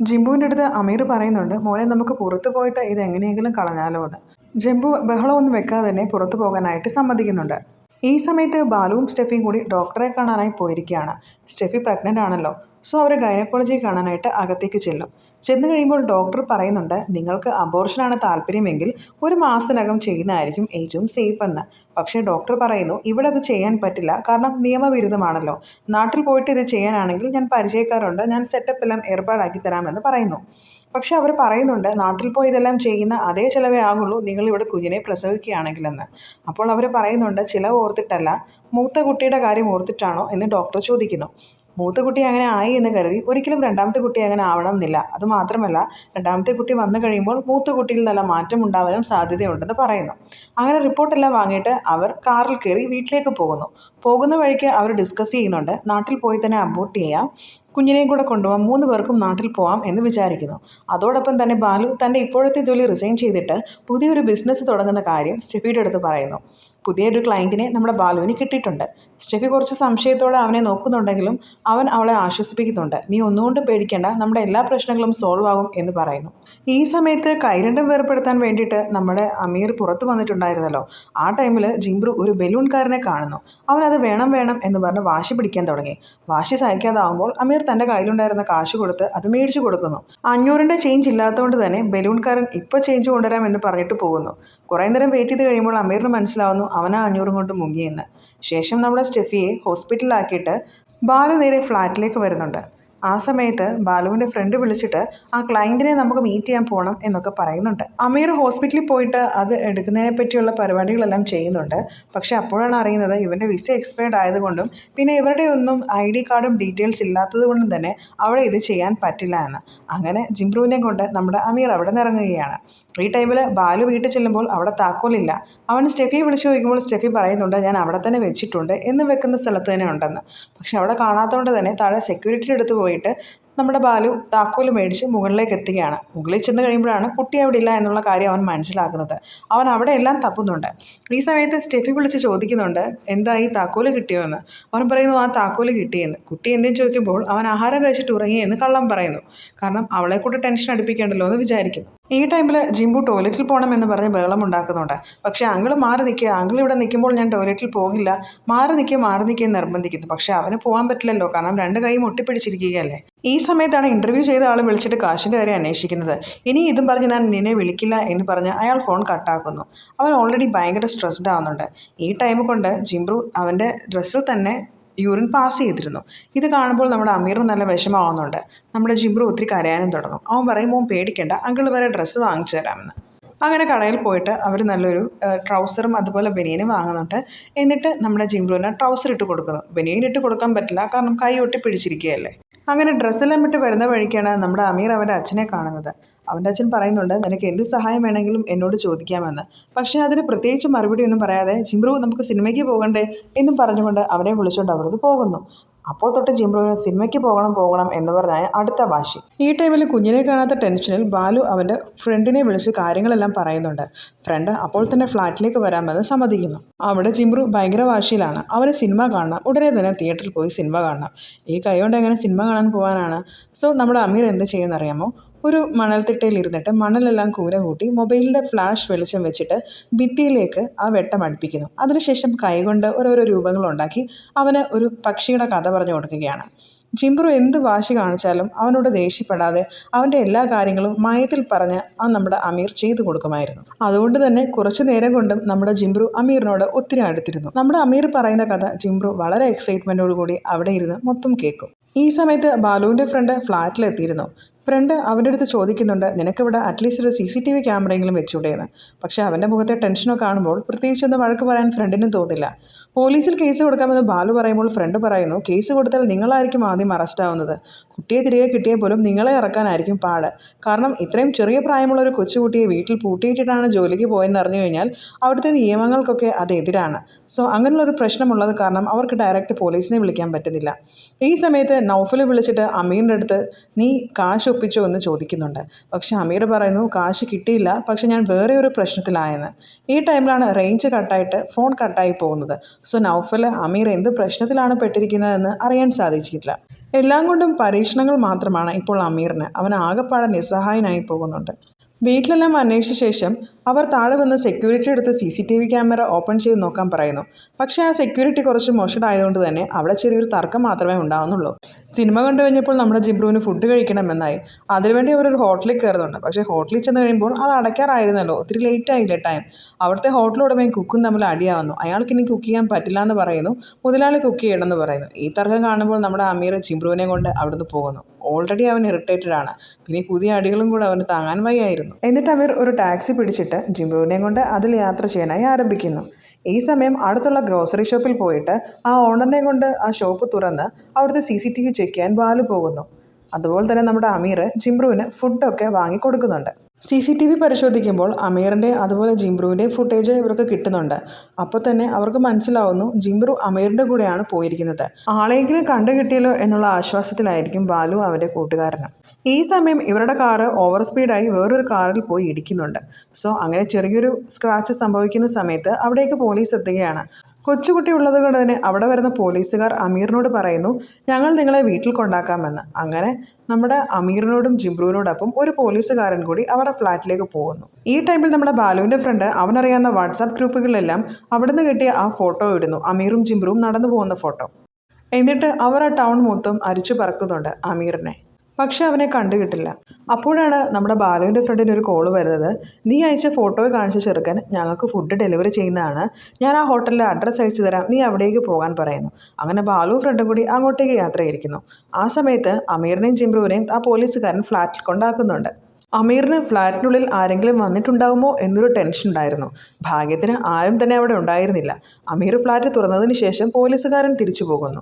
ജിമ്പുവിന്റെ അടുത്ത് അമീർ പറയുന്നുണ്ട് മോനെ നമുക്ക് പുറത്ത് പോയിട്ട് ഇത് എങ്ങനെയെങ്കിലും കളഞ്ഞാലോ എന്ന്. ജംബു ബഹളമൊന്നും വെക്കാതെ തന്നെ പുറത്തു പോകാനായിട്ട് സമ്മതിക്കുന്നുണ്ട്. ഈ സമയത്ത് ബാലുവും സ്റ്റെഫിയും കൂടി ഡോക്ടറെ കാണാനായി പോയിരിക്കുകയാണ്. സ്റ്റെഫി പ്രഗ്നന്റ് ആണല്ലോ. സോ അവർ ഗൈനക്കോളജി കാണാനായിട്ട് അകത്തേക്ക് ചെല്ലും. ചെന്ന് കഴിയുമ്പോൾ ഡോക്ടർ പറയുന്നുണ്ട് നിങ്ങൾക്ക് അബോർഷനാണ് താല്പര്യമെങ്കിൽ ഒരു മാസത്തിനകം ചെയ്യുന്നതായിരിക്കും ഏറ്റവും സേഫ് എന്ന്. പക്ഷേ ഡോക്ടർ പറയുന്നു ഇവിടെ അത് ചെയ്യാൻ പറ്റില്ല. കാരണം നിയമവിരുദ്ധമാണല്ലോ. നാട്ടിൽ പോയിട്ട് ഇത് ചെയ്യാനാണെങ്കിൽ ഞാൻ പരിചയക്കാരുണ്ട്. ഞാൻ സെറ്റപ്പ് എല്ലാം ഏർപ്പാടാക്കി തരാമെന്ന് പറയുന്നു. പക്ഷെ അവർ പറയുന്നുണ്ട് നാട്ടിൽ പോയി ഇതെല്ലാം ചെയ്യുന്ന അതേ ചിലവേ ആകുള്ളൂ. നിങ്ങളിവിടെ കുഞ്ഞിനെ പ്രസവിക്കുകയാണെങ്കിലെന്ന്. അപ്പോൾ അവർ പറയുന്നുണ്ട് ചിലവ് ഓർത്തിട്ടല്ല മൂത്ത കുട്ടിയുടെ കാര്യം ഓർത്തിട്ടാണോ എന്ന് ഡോക്ടർ ചോദിക്കുന്നു. മൂത്ത കുട്ടി അങ്ങനെ ആയി എന്ന് കരുതി ഒരിക്കലും രണ്ടാമത്തെ കുട്ടി അങ്ങനെ ആവണം എന്നില്ല അത് മാത്രമല്ല രണ്ടാമത്തെ കുട്ടി വന്നു കഴിയുമ്പോൾ മൂത്ത കുട്ടിയിൽ നല്ല മാറ്റം ഉണ്ടാവാനും സാധ്യതയുണ്ടെന്ന് പറയുന്നു. അങ്ങനെ റിപ്പോർട്ടെല്ലാം വാങ്ങിയിട്ട് അവർ കാറിൽ കയറി വീട്ടിലേക്ക് പോകുന്നു. പോകുന്ന വഴിക്ക് അവർ ഡിസ്കസ് ചെയ്യുന്നുണ്ട് നാട്ടിൽ പോയി തന്നെ അബോർട്ട് ചെയ്യാം. കുഞ്ഞിനെയും കൂടെ കൊണ്ടുപോകാം മൂന്ന് പേർക്കും നാട്ടിൽ പോവാം എന്ന് വിചാരിക്കുന്നു. അതോടൊപ്പം തന്നെ ബാലു തന്റെ ഇപ്പോഴത്തെ ജോലി റിസൈൻ ചെയ്തിട്ട് പുതിയൊരു ബിസിനസ് തുടങ്ങുന്ന കാര്യം സ്റ്റെഫിയുടെ അടുത്ത് പറയുന്നു. പുതിയൊരു ക്ലയന്റിനെ നമ്മുടെ ബാലുവിന് കിട്ടിയിട്ടുണ്ട്. സ്റ്റെഫി കുറച്ച് സംശയത്തോടെ അവനെ നോക്കുന്നുണ്ടെങ്കിലും അവൻ അവളെ ആശ്വസിപ്പിക്കുന്നുണ്ട്. നീ ഒന്നുകൊണ്ടും പേടിക്കേണ്ട. നമ്മുടെ എല്ലാ പ്രശ്നങ്ങളും സോൾവ് ആകും എന്ന് പറയുന്നു. ഈ സമയത്ത് കൈരണ്ടം വേർപ്പെടുത്താൻ വേണ്ടിയിട്ട് നമ്മുടെ അമീർ പുറത്ത് വന്നിട്ടുണ്ടായിരുന്നല്ലോ. ആ ടൈമിൽ ജിംബ്രു ഒരു ബലൂൺകാരനെ കാണുന്നു. അവനത് വേണം വേണം എന്ന് പറഞ്ഞ് വാശി പിടിക്കാൻ തുടങ്ങി. വാശി സഹിക്കാതാവുമ്പോൾ അമീർ തന്റെ കയ്യിലുണ്ടായിരുന്ന കാശ് കൊടുത്ത് അത് മേടിച്ചു കൊടുക്കുന്നു. അഞ്ഞൂറിന്റെ ചേഞ്ച് ഇല്ലാത്തതുകൊണ്ട് തന്നെ ബലൂൺകാരൻ ഇപ്പോൾ ചേഞ്ച് കൊണ്ടുവരാം എന്ന് പറഞ്ഞിട്ട് പോകുന്നു. കുറേ നേരം വെയിറ്റ് ചെയ്ത് കഴിയുമ്പോൾ അമീറിന് മനസ്സിലാവുന്നു അവൻ ആ അഞ്ഞൂറും കൊണ്ട് മുങ്ങിയെന്ന്. ശേഷം നമ്മുടെ സ്റ്റെഫിയെ ഹോസ്പിറ്റലിലാക്കിയിട്ട് ബാലു നേരെ ഫ്ലാറ്റിലേക്ക് വരുന്നുണ്ട്. ആ സമയത്ത് ബാലുവിന്റെ ഫ്രണ്ട് വിളിച്ചിട്ട് ആ ക്ലയന്റിനെ നമുക്ക് മീറ്റ് ചെയ്യാൻ പോകണം എന്നൊക്കെ പറയുന്നുണ്ട്. അമീർ ഹോസ്പിറ്റലിൽ പോയിട്ട് അത് എടുക്കുന്നതിനെ പറ്റിയുള്ള പരിപാടികളെല്ലാം ചെയ്യുന്നുണ്ട്. പക്ഷേ അപ്പോഴാണ് അറിയുന്നത് ഇവന്റെ വിസ എക്സ്പയർഡ് ആയതുകൊണ്ടും പിന്നെ ഇവരുടെ ഒന്നും ഐ ഡി കാർഡും ഡീറ്റെയിൽസ് ഇല്ലാത്തത് കൊണ്ടും തന്നെ അവിടെ ഇത് ചെയ്യാൻ പറ്റില്ല എന്ന്. അങ്ങനെ ജിംബ്രുവിനെ കൊണ്ട് നമ്മുടെ അമീർ അവിടെ നിന്ന് ഈ ടൈമിൽ ബാലു വീട്ടിൽ ചെല്ലുമ്പോൾ അവിടെ താക്കോലില്ല അവൻ സ്റ്റെഫിയെ വിളിച്ചു ചോദിക്കുമ്പോൾ സ്റ്റെഫി പറയുന്നുണ്ട് ഞാൻ അവിടെ തന്നെ വെച്ചിട്ടുണ്ട് എന്ന് വെക്കുന്ന സ്ഥലത്ത് തന്നെ ഉണ്ടെന്ന്. പക്ഷെ അവിടെ കാണാത്തതുകൊണ്ട് തന്നെ താഴെ സെക്യൂരിറ്റിയുടെ അടുത്ത് പോയിട്ട് നമ്മുടെ ബാലു താക്കോൽ മേടിച്ച് മുകളിലേക്ക് എത്തുകയാണ്. മുകളിൽ ചെന്ന് കഴിയുമ്പോഴാണ് കുട്ടി അവിടെ ഇല്ല എന്നുള്ള കാര്യം അവൻ മനസ്സിലാക്കുന്നത്. അവൻ അവിടെ എല്ലാം തപ്പുന്നുണ്ട്. ഈ സമയത്ത് സ്റ്റെഫി വിളിച്ച് ചോദിക്കുന്നുണ്ട് എന്താ ഈ താക്കോൽ കിട്ടിയോ എന്ന് അവൻ പറയുന്നു ആ താക്കോൽ കിട്ടിയെന്ന്. കുട്ടി എന്തെങ്കിലും ചോദിക്കുമ്പോൾ അവൻ ആഹാരം കഴിച്ചിട്ട് ഉറങ്ങി എന്ന് കള്ളം പറയുന്നു. കാരണം അവളെ കൂടെ ടെൻഷൻ അടുപ്പിക്കേണ്ടല്ലോ എന്ന് വിചാരിക്കുന്നു. ഈ ടൈമിൽ ജിംബു ടോയ്ലറ്റിൽ പോകണമെന്ന് പറഞ്ഞ് ബഹളം ഉണ്ടാക്കുന്നുണ്ട്. പക്ഷേ അങ്കിൾ മാറി നിൽക്കുക അങ്കിൾ ഇവിടെ നിൽക്കുമ്പോൾ ഞാൻ ടോയ്ലറ്റിൽ പോകില്ല. മാറി നിൽക്കുക മാറി നിൽക്കുക നിർബന്ധിക്കുന്നു. പക്ഷേ അവന് പോകാൻ പറ്റില്ലല്ലോ. കാരണം രണ്ട് കൈ മുട്ടിപ്പിടിച്ചിരിക്കുകയല്ലേ ഈ സമയത്താണ് ഇന്റർവ്യൂ ചെയ്ത ആൾ വിളിച്ചിട്ട് കാശിന്റെ കാര്യം അന്വേഷിക്കുന്നത്. ഇനി ഇതും പറഞ്ഞ് ഞാൻ നിന്നെ വിളിക്കില്ല എന്ന് പറഞ്ഞ് അയാൾ ഫോൺ കട്ടാക്കുന്നു അവൻ ഓൾറെഡി ഭയങ്കര സ്ട്രെസ്ഡ് ആവുന്നുണ്ട്. ഈ ടൈം കൊണ്ട് ജിംബ്രു അവന്റെ ഡ്രസ്സിൽ തന്നെ യൂറിൻ പാസ് ചെയ്തിരുന്നു. ഇത് കാണുമ്പോൾ നമ്മുടെ അമീർ നല്ല വിഷമമാവുന്നുണ്ട്. നമ്മുടെ ജിംബ്രു ഒത്തിരി കരയാനും തുടങ്ങും. അവൻ പറയും മോൻ പേടിക്കേണ്ട അങ്കിൾ വരെ ഡ്രസ്സ് വാങ്ങിച്ചു തരാമെന്ന്. അങ്ങനെ കടയിൽ പോയിട്ട് അവർ നല്ലൊരു ട്രൗസറും അതുപോലെ ബനിയനും വാങ്ങുന്നുണ്ട്. എന്നിട്ട് നമ്മുടെ ജിംബ്രുവിന് ട്രൗസർ ഇട്ട് കൊടുക്കുന്നു. ബനിയൻ ഇട്ട് കൊടുക്കാൻ പറ്റില്ല കാരണം കൈ ഒട്ടി പിടിച്ചിരിക്കുകയല്ലേ. അങ്ങനെ ഡ്രസ്സെല്ലാം ഇട്ട് വരുന്ന വഴിക്കാണ് നമ്മുടെ അമീർ അവന്റെ അച്ഛനെ കാണുന്നത്. അവന്റെ അച്ഛൻ പറയുന്നുണ്ട് നിനക്ക് എന്ത് സഹായം വേണമെങ്കിലും എന്നോട് ചോദിക്കാമെന്ന്. പക്ഷേ അതിന് പ്രത്യേകിച്ച് മറുപടി ഒന്നും പറയാതെ ചിമ്പ്രു നമുക്ക് സിനിമയ്ക്ക് പോകണ്ടേ? എന്നും പറഞ്ഞുകൊണ്ട് അവനെ വിളിച്ചുകൊണ്ട് അവിടുന്ന് പോകുന്നു. അപ്പോൾ തൊട്ട് ചിമ്രുവിന് സിനിമയ്ക്ക് പോകണം പോകണം എന്ന് പറഞ്ഞാൽ അടുത്ത വാശി. ഈ ടൈമിൽ കുഞ്ഞിനെ കാണാത്ത ടെൻഷനിൽ ബാലു അവന്റെ ഫ്രണ്ടിനെ വിളിച്ച് കാര്യങ്ങളെല്ലാം പറയുന്നുണ്ട്. ഫ്രണ്ട് അപ്പോൾ തന്നെ ഫ്ലാറ്റിലേക്ക് വരാമെന്ന് സമ്മതിക്കുന്നു. അവിടെ ചിമ്രു ഭയങ്കര വാശിയിലാണ്. അവന് സിനിമ കാണണം. ഉടനെ തന്നെ തിയേറ്ററിൽ പോയി സിനിമ കാണണം. ഈ കൈ കൊണ്ട് എങ്ങനെ സിനിമ കാണാൻ പോകാനാണ് സോ നമ്മുടെ അമീർ എന്ത് ചെയ്യുമെന്നറിയാമോ? ഒരു മണൽത്തിട്ടയിൽ ഇരുന്നിട്ട് മണലെല്ലാം കൂര കൂട്ടി മൊബൈലിന്റെ ഫ്ലാഷ് വെളിച്ചം വെച്ചിട്ട് ഭിത്തിയിലേക്ക് ആ വെട്ടം അടുപ്പിക്കുന്നു. അതിനുശേഷം കൈകൊണ്ട് ഓരോരോ രൂപങ്ങൾ ഉണ്ടാക്കി അവന് ഒരു പക്ഷിയുടെ കഥ പറഞ്ഞു കൊടുക്കുകയാണ്. ജിംബ്രു എന്ത് വാശി കാണിച്ചാലും അവനോട് ദേഷ്യപ്പെടാതെ അവന്റെ എല്ലാ കാര്യങ്ങളും മയത്തിൽ പറഞ്ഞ് ആ നമ്മുടെ അമീർ ചെയ്തു കൊടുക്കുമായിരുന്നു. അതുകൊണ്ട് തന്നെ കുറച്ചു നേരം കൊണ്ടും നമ്മുടെ ജിംബ്രു അമീറിനോട് ഒത്തിരി അടുത്തിരുന്നു. നമ്മുടെ അമീർ പറയുന്ന കഥ ജിംബ്രു വളരെ എക്സൈറ്റ്മെന്റോടുകൂടി അവിടെ ഇരുന്ന് മൊത്തം കേൾക്കും. ഈ സമയത്ത് ബാലുവിന്റെ ഫ്രണ്ട് ഫ്ലാറ്റിലെത്തിയിരുന്നു ഫ്രണ്ട് അവന്റെ അടുത്ത് ചോദിക്കുന്നുണ്ട് നിനക്കിവിടെ അറ്റ്ലീസ്റ്റ് ഒരു സി സി ടി വി ക്യാമറയെങ്കിലും വെച്ചുകൂടെയെന്ന് പക്ഷേ അവന്റെ മുഖത്തെ ടെൻഷനോ കാണുമ്പോൾ പ്രത്യേകിച്ചൊന്നും വഴക്ക് പറയാൻ ഫ്രണ്ടിനും തോന്നില്ല. പോലീസിൽ കേസ് കൊടുക്കാമെന്ന് ബാലു പറയുമ്പോൾ ഫ്രണ്ട് പറയുന്നു കേസ് കൊടുത്താൽ നിങ്ങളായിരിക്കും ആദ്യം അറസ്റ്റ് ആവുന്നത്. കുട്ടിയെ തിരികെ കിട്ടിയ പോലും നിങ്ങളെ ഇറക്കാനായിരിക്കും പാട്. കാരണം ഇത്രയും ചെറിയ പ്രായമുള്ള ഒരു കൊച്ചുകുട്ടിയെ വീട്ടിൽ പൂട്ടിയിട്ടിട്ടാണ് ജോലിക്ക് പോയെന്ന് അറിഞ്ഞു കഴിഞ്ഞാൽ അവിടുത്തെ നിയമങ്ങൾക്കൊക്കെ അത് എതിരാണ്. സോ അങ്ങനെയുള്ളൊരു പ്രശ്നമുള്ളത് കാരണം അവർക്ക് ഡയറക്റ്റ് പോലീസിനെ വിളിക്കാൻ പറ്റുന്നില്ല. ഈ സമയത്ത് നൗഫൽ വിളിച്ചിട്ട് അമീറിന്റെ അടുത്ത് നീ കാശ് ഒപ്പിച്ചോ? എന്ന് ചോദിക്കുന്നുണ്ട്. പക്ഷെ അമീർ പറയുന്നു കാശ് കിട്ടിയില്ല പക്ഷെ ഞാൻ വേറെ ഒരു പ്രശ്നത്തിലായെന്ന്. ഈ ടൈമിലാണ് റേഞ്ച് കട്ടായിട്ട് ഫോൺ കട്ടായി പോകുന്നത്. സോ നൗഫൽ അമീർ എന്ത് പ്രശ്നത്തിലാണ് പെട്ടിരിക്കുന്നതെന്ന് അറിയാൻ സാധിച്ചിട്ടില്ല. എല്ലാം കൊണ്ടും പരീക്ഷണങ്ങൾ മാത്രമാണ് ഇപ്പോൾ അമീറിന്. അവൻ ആകെപ്പാടെ നിസ്സഹായനായി പോകുന്നുണ്ട്. വീട്ടിലെല്ലാം അന്വേഷിച്ച ശേഷം അവർ താഴെ വന്ന് സെക്യൂരിറ്റി എടുത്ത് C C T V camera open ചെയ്ത് നോക്കാൻ പറയുന്നു. പക്ഷേ ആ സെക്യൂരിറ്റി കുറച്ച് മോശമായതുകൊണ്ട് തന്നെ അവിടെ ചെറിയൊരു തർക്കം മാത്രമേ ഉണ്ടാവുന്നുള്ളൂ. സിനിമ കണ്ടു കഴിഞ്ഞപ്പോൾ നമ്മുടെ ജിബ്രുവിന് ഫുഡ് കഴിക്കണമെന്നായി. അതിനുവേണ്ടി അവരൊരു ഹോട്ടലിൽ കയറുന്നുണ്ട്. പക്ഷേ ഹോട്ടലിൽ ചെന്ന് കഴിയുമ്പോൾ അത് അടയ്ക്കാറായിരുന്നല്ലോ. ഒത്തിരി ലേറ്റ് ആയില്ലേ ടൈം അവിടുത്തെ ഹോട്ടൽ ഉടമയും കുക്കും തമ്മിൽ അടിയാവുന്നു. അയാൾക്ക് ഇനി കുക്ക് ചെയ്യാൻ പറ്റില്ല എന്ന് പറയുന്നു. മുതലാളി കുക്ക് ചെയ്യണമെന്ന് പറയുന്നു. ഈ തർക്കം കാണുമ്പോൾ നമ്മുടെ അമീർ ജിബ്രുവിനെ കൊണ്ട് അവിടുന്ന് പോകുന്നു. ഓൾറെഡി അവൻ ഇറിറ്റേറ്റഡ് ആണ്. പിന്നെ പുതിയ അടികളും കൂടെ അവന് താങ്ങാൻ വയ്യായിരുന്നു. എന്നിട്ട് അമീർ ഒരു ടാക്സി പിടിച്ചിട്ട് ജിബ്രുവിനെ കൊണ്ട് അതിൽ യാത്ര ചെയ്യാനായി ആരംഭിക്കുന്നു. ഈ സമയം അടുത്തുള്ള ഗ്രോസറി ഷോപ്പിൽ പോയിട്ട് ആ ഓണറിനെ കൊണ്ട് ആ ഷോപ്പ് തുറന്ന് അവിടുത്തെ C C T V check ചെയ്യാൻ ബാലു പോകുന്നു. അതുപോലെ തന്നെ നമ്മുടെ അമീർ ജിംബ്രുവിന് ഫുഡൊക്കെ വാങ്ങി കൊടുക്കുന്നുണ്ട് സി സി ടി വി പരിശോധിക്കുമ്പോൾ അമീറിന്റെ അതുപോലെ ജിംബ്രുവിന്റെ ഫുട്ടേജ് ഇവർക്ക് കിട്ടുന്നുണ്ട്. അപ്പോൾ തന്നെ അവർക്ക് മനസ്സിലാവുന്നു ജിംബ്രു അമീറിന്റെ കൂടെയാണ് പോയിരിക്കുന്നത്. ആളെങ്കിലും കണ്ടു കിട്ടിയല്ലോ എന്നുള്ള ആശ്വാസത്തിലായിരിക്കും ബാലു അവന്റെ കൂട്ടുകാരനും. ഈ സമയം ഇവരുടെ കാറ് ഓവർ സ്പീഡായി വേറൊരു കാറിൽ പോയി ഇടിക്കുന്നുണ്ട്. സോ അങ്ങനെ ചെറിയൊരു സ്ക്രാച്ച് സംഭവിക്കുന്ന സമയത്ത് അവിടേക്ക് പോലീസ് എത്തുകയാണ്. കൊച്ചുകുട്ടി ഉള്ളത് കൊണ്ട് തന്നെ അവിടെ വരുന്ന പോലീസുകാർ അമീറിനോട് പറയുന്നു ഞങ്ങൾ നിങ്ങളെ വീട്ടിൽ കൊണ്ടാക്കാമെന്ന്. അങ്ങനെ നമ്മുടെ അമീറിനോടും ജിംബ്രുവിനോടൊപ്പം ഒരു പോലീസുകാരൻ കൂടി അവരുടെ ഫ്ലാറ്റിലേക്ക് പോകുന്നു. ഈ ടൈമിൽ നമ്മുടെ ബാലുവിന്റെ ഫ്രണ്ട് അവനറിയാവുന്ന വാട്സാപ്പ് ഗ്രൂപ്പുകളിലെല്ലാം അവിടുന്ന് കിട്ടിയ ആ ഫോട്ടോ ഇടുന്നു അമീറും ജിംബ്രുവും നടന്നു പോകുന്ന ഫോട്ടോ. എന്നിട്ട് അവർ ആ ടൗൺ മൊത്തം അരിച്ചു പറക്കുന്നുണ്ട് അമീറിനെ. പക്ഷെ അവനെ കണ്ടു കിട്ടില്ല അപ്പോഴാണ് നമ്മുടെ ബാലുവിന്റെ ഫ്രണ്ടിന് ഒരു കോൾ വരുന്നത്. നീ അയച്ച ഫോട്ടോ കാണിച്ച ചെറുക്കൻ ഞങ്ങൾക്ക് ഫുഡ് ഡെലിവറി ചെയ്യുന്നതാണ്. ഞാൻ ആ ഹോട്ടലിലെ അഡ്രസ്സ് അയച്ചു തരാം. നീ അവിടേക്ക് പോകാൻ പറയുന്നു. അങ്ങനെ ബാലു ഫ്രണ്ടും കൂടി അങ്ങോട്ടേക്ക് യാത്രയായിരിക്കുന്നു. ആ സമയത്ത് അമീറിനെയും ജിംബ്രുവിനെയും ആ പോലീസുകാരൻ ഫ്ലാറ്റിൽ കൊണ്ടാക്കുന്നുണ്ട്. അമീറിന് ഫ്ലാറ്റിനുള്ളിൽ ആരെങ്കിലും വന്നിട്ടുണ്ടാകുമോ എന്നൊരു ടെൻഷൻ ഉണ്ടായിരുന്നു. ഭാഗ്യത്തിന് ആരും തന്നെ അവിടെ ഉണ്ടായിരുന്നില്ല. അമീർ ഫ്ലാറ്റ് തുറന്നതിന് ശേഷം പോലീസുകാരൻ തിരിച്ചു പോകുന്നു.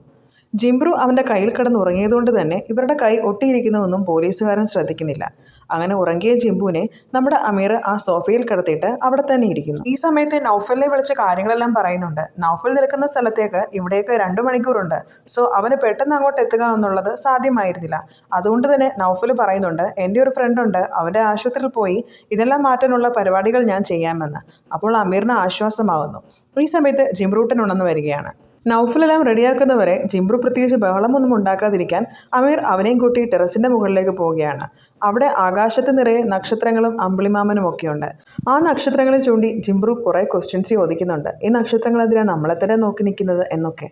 ജിംബ്രു അവന്റെ കയ്യിൽ കിടന്ന് ഉറങ്ങിയതുകൊണ്ട് തന്നെ ഇവരുടെ കൈ ഒട്ടിയിരിക്കുന്നതൊന്നും പോലീസുകാരൻ ശ്രദ്ധിക്കുന്നില്ല. അങ്ങനെ ഉറങ്ങിയ ജിംബുവിനെ നമ്മുടെ അമീർ ആ സോഫയിൽ കിടത്തിയിട്ട് അവിടെ തന്നെ ഇരിക്കുന്നു. ഈ സമയത്ത് നൗഫലിനെ വിളിച്ച കാര്യങ്ങളെല്ലാം പറയുന്നുണ്ട്. നൗഫൽ നിൽക്കുന്ന സ്ഥലത്തേക്ക് ഇവിടേക്ക് രണ്ട് മണിക്കൂറുണ്ട്. സോ അവന് പെട്ടെന്ന് അങ്ങോട്ട് എത്തുക എന്നുള്ളത് സാധ്യമായിരുന്നില്ല. അതുകൊണ്ട് തന്നെ നൗഫൽ പറയുന്നുണ്ട് എന്റെ ഒരു ഫ്രണ്ടുണ്ട് അവന്റെ ആശുപത്രിയിൽ പോയി ഇതെല്ലാം മാറ്റാനുള്ള പരിപാടികൾ ഞാൻ ചെയ്യാമെന്ന്. അപ്പോൾ അമീറിന് ആശ്വാസമാകുന്നു ഈ സമയത്ത് ജിംറൂട്ടൻ ഉണർന്നു വരികയാണ്. നൗഫലെല്ലാം റെഡിയാക്കുന്നവരെ ജിംബ്രു പ്രത്യേകിച്ച് ബഹളമൊന്നും ഉണ്ടാക്കാതിരിക്കാൻ അമീർ അവനെയും കൂട്ടി ടെറസിന്റെ മുകളിലേക്ക് പോവുകയാണ്. അവിടെ ആകാശത്ത് നിറയെ നക്ഷത്രങ്ങളും അമ്പിളിമാമനും ഒക്കെയുണ്ട്. ആ നക്ഷത്രങ്ങളെ ചൂണ്ടി ജിംബ്രു കുറേ ക്വസ്റ്റ്യൻസ് ചോദിക്കുന്നുണ്ട്. ഈ നക്ഷത്രങ്ങൾ എന്തിനാണ് നമ്മളെ തന്നെ നോക്കി നിൽക്കുന്നത് എന്നൊക്കെ.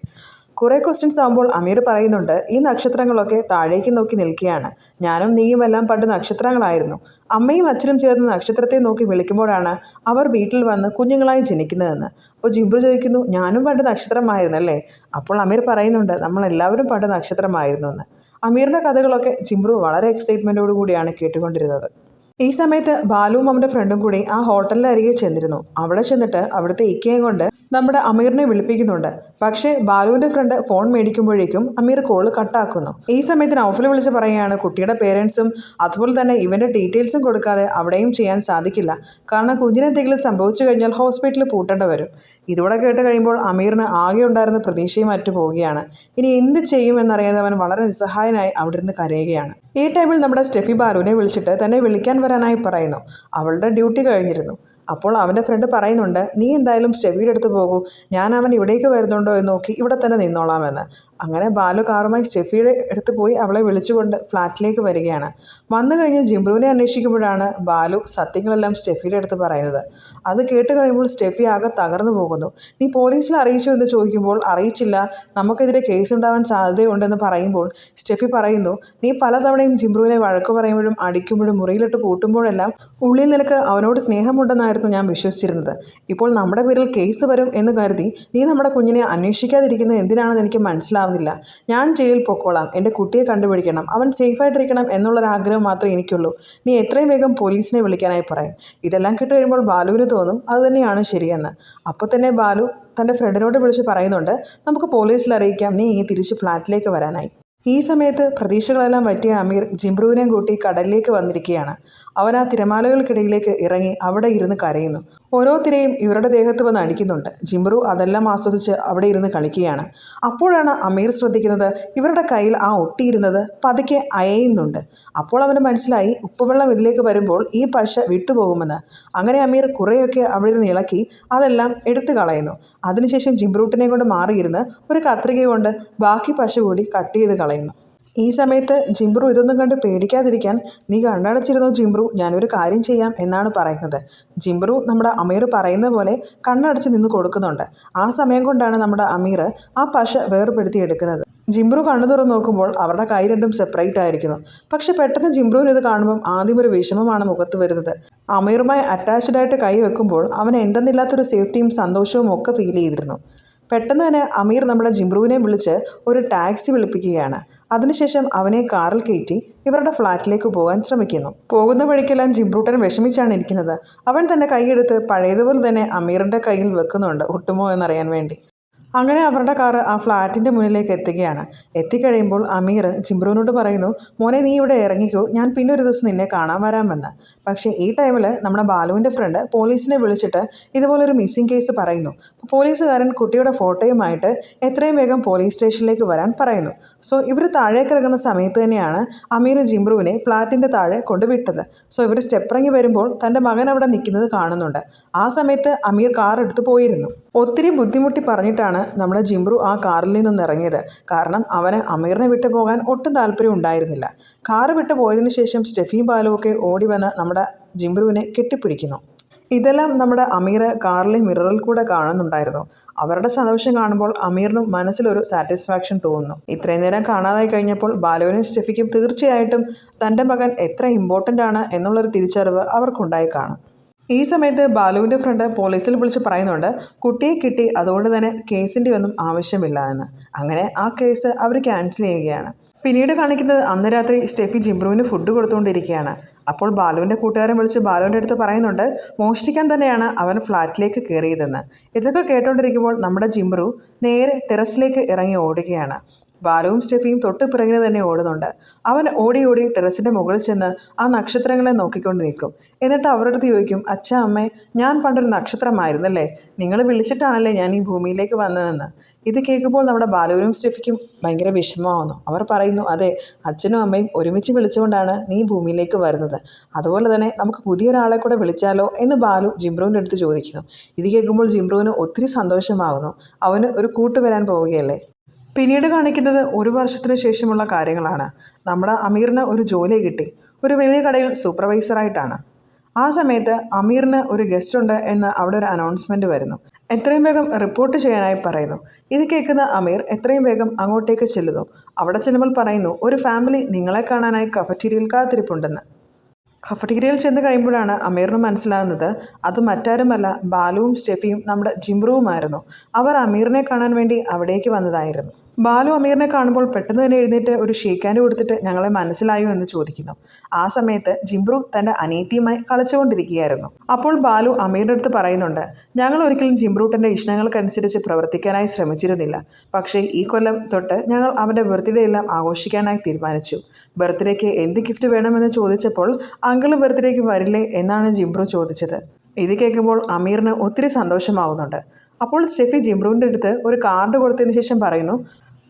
കുറേ ക്വസ്റ്റ്യൻസ് ആകുമ്പോൾ അമീർ പറയുന്നുണ്ട് ഈ നക്ഷത്രങ്ങളൊക്കെ താഴേക്ക് നോക്കി നിൽക്കുകയാണ്. ഞാനും നീയും എല്ലാം പണ്ട് നക്ഷത്രങ്ങളായിരുന്നു. അമ്മയും അച്ഛനും ചേർന്ന് നക്ഷത്രത്തെ നോക്കി വിളിക്കുമ്പോഴാണ് അവർ വീട്ടിൽ വന്ന് കുഞ്ഞുങ്ങളായി ജനിക്കുന്നതെന്ന്. അപ്പോൾ ജിബ്രു ചോദിക്കുന്നു ഞാനും പണ്ട് നക്ഷത്രമായിരുന്നല്ലേ? അപ്പോൾ അമീർ പറയുന്നുണ്ട് നമ്മളെല്ലാവരും പണ്ട് നക്ഷത്രമായിരുന്നു എന്ന് അമീറിന്റെ കഥകളൊക്കെ ജിബ്രു വളരെ എക്സൈറ്റ്മെന്റോടു കൂടിയാണ് കേട്ടുകൊണ്ടിരുന്നത്. ഈ സമയത്ത് ബാലുവും അവന്റെ ഫ്രണ്ടും കൂടി ആ ഹോട്ടലിന്റെ അരികെ ചെന്നിരുന്നു. അവിടെ ചെന്നിട്ട് അവിടുത്തെ ഇക്കയും കൊണ്ട് നമ്മുടെ അമീറിനെ വിളിപ്പിക്കുന്നുണ്ട്. പക്ഷേ ബാലുവിന്റെ ഫ്രണ്ട് ഫോൺ മേടിക്കുമ്പോഴേക്കും അമീർ കോൾ കട്ടാക്കുന്നു. ഈ സമയത്ത് നൗഫൽ വിളിച്ച് പറയുകയാണ് കുട്ടിയുടെ പേരൻസും അതുപോലെ തന്നെ ഇവന്റെ ഡീറ്റെയിൽസും കൊടുക്കാതെ അവിടെയും ചെയ്യാൻ സാധിക്കില്ല. കാരണം കുഞ്ഞിനെന്തെങ്കിലും സംഭവിച്ചു കഴിഞ്ഞാൽ ഹോസ്പിറ്റലിൽ പൂട്ടേണ്ടി വരും. ഇതോടെ കേട്ട് കഴിയുമ്പോൾ അമീറിന് ആകെ ഉണ്ടായിരുന്ന പ്രതീക്ഷയും മറ്റു പോവുകയാണ് ഇനി എന്ത് ചെയ്യും എന്നറിയാതെ അവൻ വളരെ നിസ്സഹായനായി അവിടെ നിന്ന് കരയുകയാണ്. ഈ ടൈമിൽ നമ്മുടെ സ്റ്റെഫി ബാലുവിനെ വിളിച്ചിട്ട് തന്നെ വിളിക്കാൻ വരാനായി പറയുന്നു. അവളുടെ ഡ്യൂട്ടി കഴിഞ്ഞിരുന്നു. അപ്പോൾ അവന്റെ ഫ്രണ്ട് പറയുന്നുണ്ട് നീ എന്തായാലും സ്റ്റെഫിയുടെ അടുത്ത് പോകൂ. ഞാൻ അവൻ ഇവിടേക്ക് വരുന്നുണ്ടോ എന്ന് നോക്കി ഇവിടെ തന്നെ നിന്നോളാമെന്ന്. അങ്ങനെ ബാലു കാറുമായി സ്റ്റെഫിയുടെ അടുത്ത് പോയി അവളെ വിളിച്ചുകൊണ്ട് ഫ്ലാറ്റിലേക്ക് വരികയാണ്. വന്നു കഴിഞ്ഞ് ജിംബ്രുവിനെ അന്വേഷിക്കുമ്പോഴാണ് ബാലു സത്യങ്ങളെല്ലാം സ്റ്റെഫിയുടെ അടുത്ത് പറയുന്നത്. അത് കേട്ട് കഴിയുമ്പോൾ സ്റ്റെഫി ആകെ തകർന്നു പോകുന്നു. നീ പോലീസിൽ അറിയിച്ചു എന്ന് ചോദിക്കുമ്പോൾ അറിയിച്ചില്ല. നമുക്കെതിരെ കേസ് ഉണ്ടാവാൻ സാധ്യതയുണ്ടെന്ന് പറയുമ്പോൾ സ്റ്റെഫി പറയുന്നു നീ പലതവണയും ജിംബ്രുവിനെ വഴക്ക് പറയുമ്പോഴും അടിക്കുമ്പോഴും മുറിയിലിട്ട് പൂട്ടുമ്പോഴെല്ലാം ഉള്ളിൽ നിനക്ക് അവനോട് സ്നേഹമുണ്ടെന്നായിരുന്നു ഞാൻ വിശ്വസിച്ചിരുന്നത്. ഇപ്പോൾ നമ്മുടെ പേരിൽ കേസ് വരും എന്ന് കരുതി നീ നമ്മുടെ കുഞ്ഞിനെ അന്വേഷിക്കാതിരിക്കുന്നത് എന്തിനാണെന്ന് എനിക്ക് മനസ്സിലാവുന്നില്ല ഞാൻ ജയിലിൽ പൊക്കോളാം. എന്റെ കുട്ടിയെ കണ്ടുപിടിക്കണം. അവൻ സേഫായിട്ടിരിക്കണം എന്നുള്ളൊരാഗ്രഹം മാത്രമേ എനിക്കുള്ളൂ. നീ എത്രയും വേഗം പോലീസിനെ വിളിക്കാനായി പറയും. ഇതെല്ലാം കേട്ട് കഴിയുമ്പോൾ ബാലുവിന് തോന്നും അതുതന്നെയാണ് ശരിയെന്ന്. അപ്പോൾ തന്നെ ബാലു തന്റെ ഫ്രണ്ടിനോട് വിളിച്ച് പറയുന്നുണ്ട് നമുക്ക് പോലീസിൽ അറിയിക്കാം. നീ ഇനി തിരിച്ച് ഫ്ലാറ്റിലേക്ക് വരാനായി. ഈ സമയത്ത് പ്രതീക്ഷകളെല്ലാം പറ്റിയ അമീർ ജിംബ്രുവിനെയും കൂട്ടി കടലിലേക്ക് വന്നിരിക്കുകയാണ്. അവൻ ആ തിരമാലകൾക്കിടയിലേക്ക് ഇറങ്ങി അവിടെ ഇരുന്ന് കരയുന്നു. ഓരോ തിരയും ഇവരുടെ ദേഹത്ത് വന്ന് അടിക്കുന്നുണ്ട്. ജിംബ്രു അതെല്ലാം ആസ്വദിച്ച് അവിടെ ഇരുന്ന് കളിക്കുകയാണ്. അപ്പോഴാണ് അമീർ ശ്രദ്ധിക്കുന്നത് ഇവരുടെ കയ്യിൽ ആ ഒട്ടിയിരുന്നത് പതുക്കെ അയയുന്നുണ്ട്. അപ്പോൾ അവന് മനസ്സിലായി ഉപ്പുവെള്ളം ഇതിലേക്ക് വരുമ്പോൾ ഈ പശ വിട്ടുപോകുമെന്ന്. അങ്ങനെ അമീർ കുറേയൊക്കെ അവിടെ നിന്ന് ഇളക്കി അതെല്ലാം എടുത്തു കളയുന്നു. അതിനുശേഷം ജിംബ്രൂട്ടിനെ കൊണ്ട് മാറിയിരുന്ന് ഒരു കത്രിക കൊണ്ട് ബാക്കി പശ കൂടി കട്ട് ചെയ്ത് കളയുന്നു. ഈ സമയത്ത് ജിംബ്രു ഇതൊന്നും കണ്ട് പേടിക്കാതിരിക്കാൻ നീ കണ്ണടച്ചിരുന്നു ജിംബ്രു ഞാനൊരു കാര്യം ചെയ്യാം എന്നാണ് പറയുന്നത്. ജിംബ്രു നമ്മുടെ അമീർ പറയുന്ന പോലെ കണ്ണടച്ച് നിന്ന് കൊടുക്കുന്നുണ്ട്. ആ സമയം കൊണ്ടാണ് നമ്മുടെ അമീർ ആ പശ വേർപെടുത്തി എടുക്കുന്നത്. ജിംബ്രു കണ്ണു തുറന്ന് നോക്കുമ്പോൾ അവരുടെ കൈ രണ്ടും സെപ്പറേറ്റ് ആയിരിക്കുന്നു. പക്ഷെ പെട്ടെന്ന് ജിംബ്രുവിന് ഇത് കാണുമ്പം ആദ്യം ഒരു വിഷമമാണ് മുഖത്ത് വരുന്നത്. അമീറുമായി അറ്റാച്ച്ഡായിട്ട് കൈ വെക്കുമ്പോൾ അവന് എന്തെന്നില്ലാത്തൊരു സേഫ്റ്റിയും സന്തോഷവും ഒക്കെ ഫീൽ ചെയ്തിരുന്നു. പെട്ടെന്ന് തന്നെ അമീർ നമ്മുടെ ജിംബ്രുവിനെ വിളിച്ച് ഒരു ടാക്സി വിളിപ്പിക്കുകയാണ്. അതിനുശേഷം അവനെ കാറിൽ കയറ്റി ഇവരുടെ ഫ്ലാറ്റിലേക്ക് പോകാൻ ശ്രമിക്കുന്നു. പോകുന്ന വഴിക്കെല്ലാം ജിംബ്രൂട്ടൻ വിഷമിച്ചാണ് ഇരിക്കുന്നത്. അവൻ തന്നെ കൈയെടുത്ത് പഴയതുപോലെ തന്നെ അമീറിന്റെ കയ്യിൽ വെക്കുന്നുണ്ട്. ഒട്ടുമോ എന്നറിയാൻ വേണ്ടി. അങ്ങനെ അവരുടെ കാറ് ആ ഫ്ലാറ്റിന്റെ മുന്നിലേക്ക് എത്തുകയാണ്. എത്തിക്കഴിയുമ്പോൾ അമീർ ചിമ്രുവിനോട് പറയുന്നു മോനെ നീ ഇവിടെ ഇറങ്ങിക്കോ. ഞാൻ പിന്നെ ഒരു ദിവസം നിന്നെ കാണാൻ വരാമെന്ന്. പക്ഷേ ഈ ടൈമിൽ നമ്മുടെ ബാലുവിന്റെ ഫ്രണ്ട് പോലീസിനെ വിളിച്ചിട്ട് ഇതുപോലൊരു മിസ്സിംഗ് കേസ് പറയുന്നു. പോലീസുകാരൻ കുട്ടിയുടെ ഫോട്ടോയുമായിട്ട് എത്രയും വേഗം പോലീസ് സ്റ്റേഷനിലേക്ക് വരാൻ പറയുന്നു. സോ ഇവർ താഴേക്ക് ഇറങ്ങുന്ന സമയത്ത് തന്നെയാണ് അമീർ ജിംബ്രുവിനെ ഫ്ലാറ്റിന്റെ താഴെ കൊണ്ടുവിട്ടത്. സോ ഇവർ സ്റ്റെപ്പ് ഇറങ്ങി വരുമ്പോൾ തന്റെ മകൻ അവിടെ നിൽക്കുന്നത് കാണുന്നുണ്ട്. ആ സമയത്ത് അമീർ കാർ എടുത്ത് പോയിരുന്നു. ഒത്തിരി ബുദ്ധിമുട്ടി പറഞ്ഞിട്ടാണ് നമ്മുടെ ജിംബ്രു ആ കാറിൽ നിന്നും ഇറങ്ങിയത്. കാരണം അവന് അമീറിനെ വിട്ടു പോകാൻ ഒട്ടും താല്പര്യം ഉണ്ടായിരുന്നില്ല. കാറ് വിട്ടു പോയതിനു ശേഷം സ്റ്റെഫിയും ബാലുവൊക്കെ ഓടി വന്ന് നമ്മുടെ ജിംബ്രുവിനെ കെട്ടിപ്പിടിക്കുന്നു. ഇതെല്ലാം നമ്മുടെ അമീർ കാറിലെ മിററിൽ കൂടെ കാണുന്നുണ്ടായിരുന്നു. അവരുടെ സന്തോഷം കാണുമ്പോൾ അമീറിനും മനസ്സിലൊരു സാറ്റിസ്ഫാക്ഷൻ തോന്നുന്നു. ഇത്രയും നേരം കാണാതായി കഴിഞ്ഞപ്പോൾ ബാലുവിനും സ്റ്റെഫിക്കും തീർച്ചയായിട്ടും തന്റെ മകൻ എത്ര ഇമ്പോർട്ടന്റ് ആണ് എന്നുള്ളൊരു തിരിച്ചറിവ് അവർക്കുണ്ടായി കാണും. ഈ സമയത്ത് ബാലുവിന്റെ ഫ്രണ്ട് പോലീസിൽ വിളിച്ച് പറയുന്നുണ്ട് കുട്ടിയെ കിട്ടി അതുകൊണ്ട് തന്നെ കേസിന്റെ ഒന്നും ആവശ്യമില്ല എന്ന്. അങ്ങനെ ആ കേസ് അവർ ക്യാൻസൽ ചെയ്യുകയാണ്. പിന്നീട് കാണിക്കുന്നത് അന്ന് രാത്രി സ്റ്റെഫി ജിംബ്രുവിന് ഫുഡ് കൊടുത്തുകൊണ്ടിരിക്കുകയാണ്. അപ്പോൾ ബാലുവിന്റെ കൂട്ടുകാരൻ വിളിച്ച് ബാലുവിന്റെ അടുത്ത് പറയുന്നുണ്ട് മോഷ്ടിക്കാൻ തന്നെയാണ് അവൻ ഫ്ലാറ്റിലേക്ക് കയറിയതെന്ന് ഇതൊക്കെ കേട്ടുകൊണ്ടിരിക്കുമ്പോൾ നമ്മുടെ ജിംബ്രു നേരെ ടെറസിലേക്ക് ഇറങ്ങി ഓടുകയാണ്. ബാലുവും സ്റ്റെഫിയും തൊട്ട് തന്നെ ഓടുന്നുണ്ട്. അവൻ ഓടി ഓടി ടെറസിന്റെ മുകളിൽ ചെന്ന് ആ നക്ഷത്രങ്ങളെ നോക്കിക്കൊണ്ട് നിൽക്കും. എന്നിട്ട് അവരുടെ അടുത്ത് ചോദിക്കും അച്ഛ അമ്മേ ഞാൻ പണ്ടൊരു നക്ഷത്രമായിരുന്നല്ലേ? നിങ്ങൾ വിളിച്ചിട്ടാണല്ലേ ഞാൻ ഈ ഭൂമിയിലേക്ക് വന്നതെന്ന്? ഇത് കേൾക്കുമ്പോൾ നമ്മുടെ ബാലുവിനും സ്റ്റെഫിക്കും ഭയങ്കര വിഷമമാവുന്നു. അവർ പറയുന്നു അതെ അച്ഛനും അമ്മയും ഒരുമിച്ച് വിളിച്ചുകൊണ്ടാണ് നീ ഭൂമിയിലേക്ക് വരുന്നത്. അതുപോലെ തന്നെ നമുക്ക് പുതിയൊരാളെ കൂടെ വിളിച്ചാലോ? എന്ന് ബാലു ജിംബ്രുവിന്റെ അടുത്ത് ചോദിക്കുന്നു. ഇത് കേൾക്കുമ്പോൾ ജിംബ്രുവിന് ഒത്തിരി സന്തോഷമാകുന്നു അവന് ഒരു കൂട്ട് വരാൻ പോവുകയല്ലേ? പിന്നീട് കാണിക്കുന്നത് ഒരു വർഷത്തിന് ശേഷമുള്ള കാര്യങ്ങളാണ്. നമ്മുടെ അമീറിന് ഒരു ജോലി കിട്ടി. ഒരു വലിയ കടയിൽ സൂപ്പർവൈസറായിട്ടാണ് ആ സമയത്ത് അമീറിന് ഒരു ഗസ്റ്റ് ഉണ്ട് എന്ന് അവിടെ ഒരു അനൗൺസ്മെന്റ് വരുന്നു. എത്രയും വേഗം റിപ്പോർട്ട് ചെയ്യാനായി പറയുന്നു. ഇത് കേൾക്കുന്ന അമീർ എത്രയും വേഗം അങ്ങോട്ടേക്ക് ചെല്ലുന്നു. അവിടെ ചെല്ലുമ്പോൾ പറയുന്നു ഒരു ഫാമിലി നിങ്ങളെ കാണാനായി കഫറ്റീരിയയിൽ കാത്തിരിപ്പുണ്ടെന്ന്. കഫറ്റീരിയയിൽ ചെന്ന് കഴിയുമ്പോഴാണ് അമീറിന് മനസ്സിലാകുന്നത് അത് മറ്റാരുമല്ല ബാലുവും സ്റ്റെഫിയും നമ്മുടെ ജിംറുവുമായിരുന്നു. അവർ അമീറിനെ കാണാൻ വേണ്ടി അവിടേക്ക് വന്നതായിരുന്നു. ബാലു അമീറിനെ കാണുമ്പോൾ പെട്ടെന്ന് തന്നെ എഴുന്നേറ്റ് ഒരു ഷേക്കാൻഡ് കൊടുത്തിട്ട് ഞങ്ങളെ മനസ്സിലായോ എന്ന് ചോദിക്കുന്നു. ആ സമയത്ത് ജിംബ്രു തന്റെ അനീതിയുമായി കളിച്ചുകൊണ്ടിരിക്കുകയായിരുന്നു. അപ്പോൾ ബാലു അമീറിന്റെ അടുത്ത് പറയുന്നുണ്ട് ഞങ്ങൾ ഒരിക്കലും ജിംബ്രൂട്ടന്റെ ഇഷ്ടങ്ങൾക്കനുസരിച്ച് പ്രവർത്തിക്കാനായി ശ്രമിച്ചിരുന്നില്ല. പക്ഷേ ഈ കൊല്ലം തൊട്ട് ഞങ്ങൾ അവന്റെ ബർത്ത്ഡേ എല്ലാം ആഘോഷിക്കാനായി തീരുമാനിച്ചു. ബർത്ത്ഡേക്ക് എന്ത് ഗിഫ്റ്റ് വേണമെന്ന് ചോദിച്ചപ്പോൾ അങ്കിൾ ബർത്ത്ഡേക്ക് വരില്ലേ എന്നാണ് ജിംബ്രു ചോദിച്ചത്. ഇത് കേൾക്കുമ്പോൾ അമീറിന് ഒത്തിരി സന്തോഷമാവുന്നുണ്ട്. അപ്പോൾ സ്റ്റെഫി ജിംബ്രുവിന്റെ അടുത്ത് ഒരു കാർഡ് കൊടുത്തതിന് ശേഷം പറയുന്നു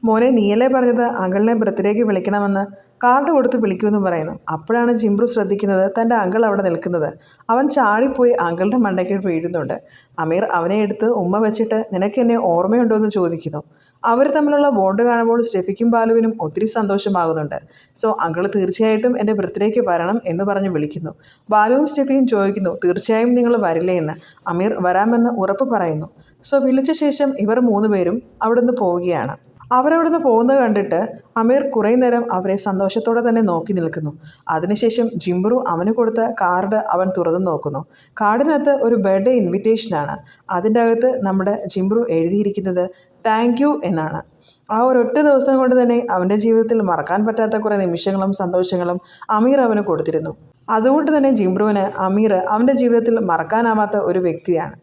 മോനെ നീയല്ലേ പറഞ്ഞത് അങ്കിളിനെ ബർത്ത്ഡേക്ക് വിളിക്കണമെന്ന്? കാർഡ് കൊടുത്ത് വിളിക്കുമെന്ന് പറയുന്നു. അപ്പോഴാണ് ജിംബ്രു ശ്രദ്ധിക്കുന്നത് തന്റെ അങ്കിൾ അവിടെ നിൽക്കുന്നത്. അവൻ ചാടിപ്പോയി അങ്കിളുടെ മണ്ടയ്ക്ക് വീഴുന്നുണ്ട്. അമീർ അവനെ എടുത്ത് ഉമ്മ വെച്ചിട്ട് നിനക്ക് എന്നെ ഓർമ്മയുണ്ടോ? എന്ന് ചോദിക്കുന്നു. അവർ തമ്മിലുള്ള ബോണ്ട് കാണുമ്പോൾ സ്റ്റെഫിക്കും ബാലുവിനും ഒത്തിരി സന്തോഷമാകുന്നുണ്ട്. സോ അങ്കിൾ തീർച്ചയായിട്ടും എന്റെ ബർത്ത്ഡേക്ക് വരണം എന്ന് പറഞ്ഞ് വിളിക്കുന്നു. ബാലുവും സ്റ്റെഫിയും ചോദിക്കുന്നു തീർച്ചയായും നിങ്ങൾ വരില്ലേ എന്ന്? അമീർ വരാമെന്ന് ഉറപ്പ് പറയുന്നു. സോ വിളിച്ച ശേഷം ഇവർ മൂന്നുപേരും അവിടുന്ന് പോവുകയാണ്. അവരവിടുന്ന് പോകുന്നത് കണ്ടിട്ട് അമീർ കുറേ നേരം അവരെ സന്തോഷത്തോടെ തന്നെ നോക്കി നിൽക്കുന്നു. അതിനുശേഷം ജിംബ്രു അവന് കൊടുത്ത കാർഡ് അവൻ തുറന്നു നോക്കുന്നു. കാർഡിനകത്ത് ഒരു ബർത്ത്ഡേ ഇൻവിറ്റേഷനാണ് അതിന്റെ അകത്ത് നമ്മുടെ ജിംബ്രു എഴുതിയിരിക്കുന്നത് താങ്ക് യു എന്നാണ്. ആ ഒരൊറ്റ ദിവസം കൊണ്ട് തന്നെ അവന്റെ ജീവിതത്തിൽ മറക്കാൻ പറ്റാത്ത കുറേ നിമിഷങ്ങളും സന്തോഷങ്ങളും അമീർ അവന് കൊടുത്തിരുന്നു. അതുകൊണ്ട് തന്നെ ജിംബ്രുവിന് അമീർ അവന്റെ ജീവിതത്തിൽ മറക്കാനാവാത്ത ഒരു വ്യക്തിയാണ്.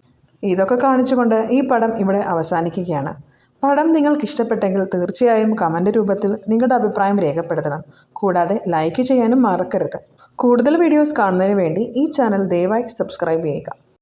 ഇതൊക്കെ കാണിച്ചുകൊണ്ട് ഈ പടം ഇവിടെ അവസാനിക്കുകയാണ്. പടം നിങ്ങൾക്ക് ഇഷ്ടപ്പെട്ടെങ്കിൽ തീർച്ചയായും കമന്റ് രൂപത്തിൽ നിങ്ങളുടെ അഭിപ്രായം രേഖപ്പെടുത്തണം. കൂടാതെ ലൈക്ക് ചെയ്യാനും മറക്കരുത്. കൂടുതൽ വീഡിയോസ് കാണുന്നതിന് വേണ്ടി ഈ ചാനൽ ദയവായി സബ്സ്ക്രൈബ് ചെയ്യുക.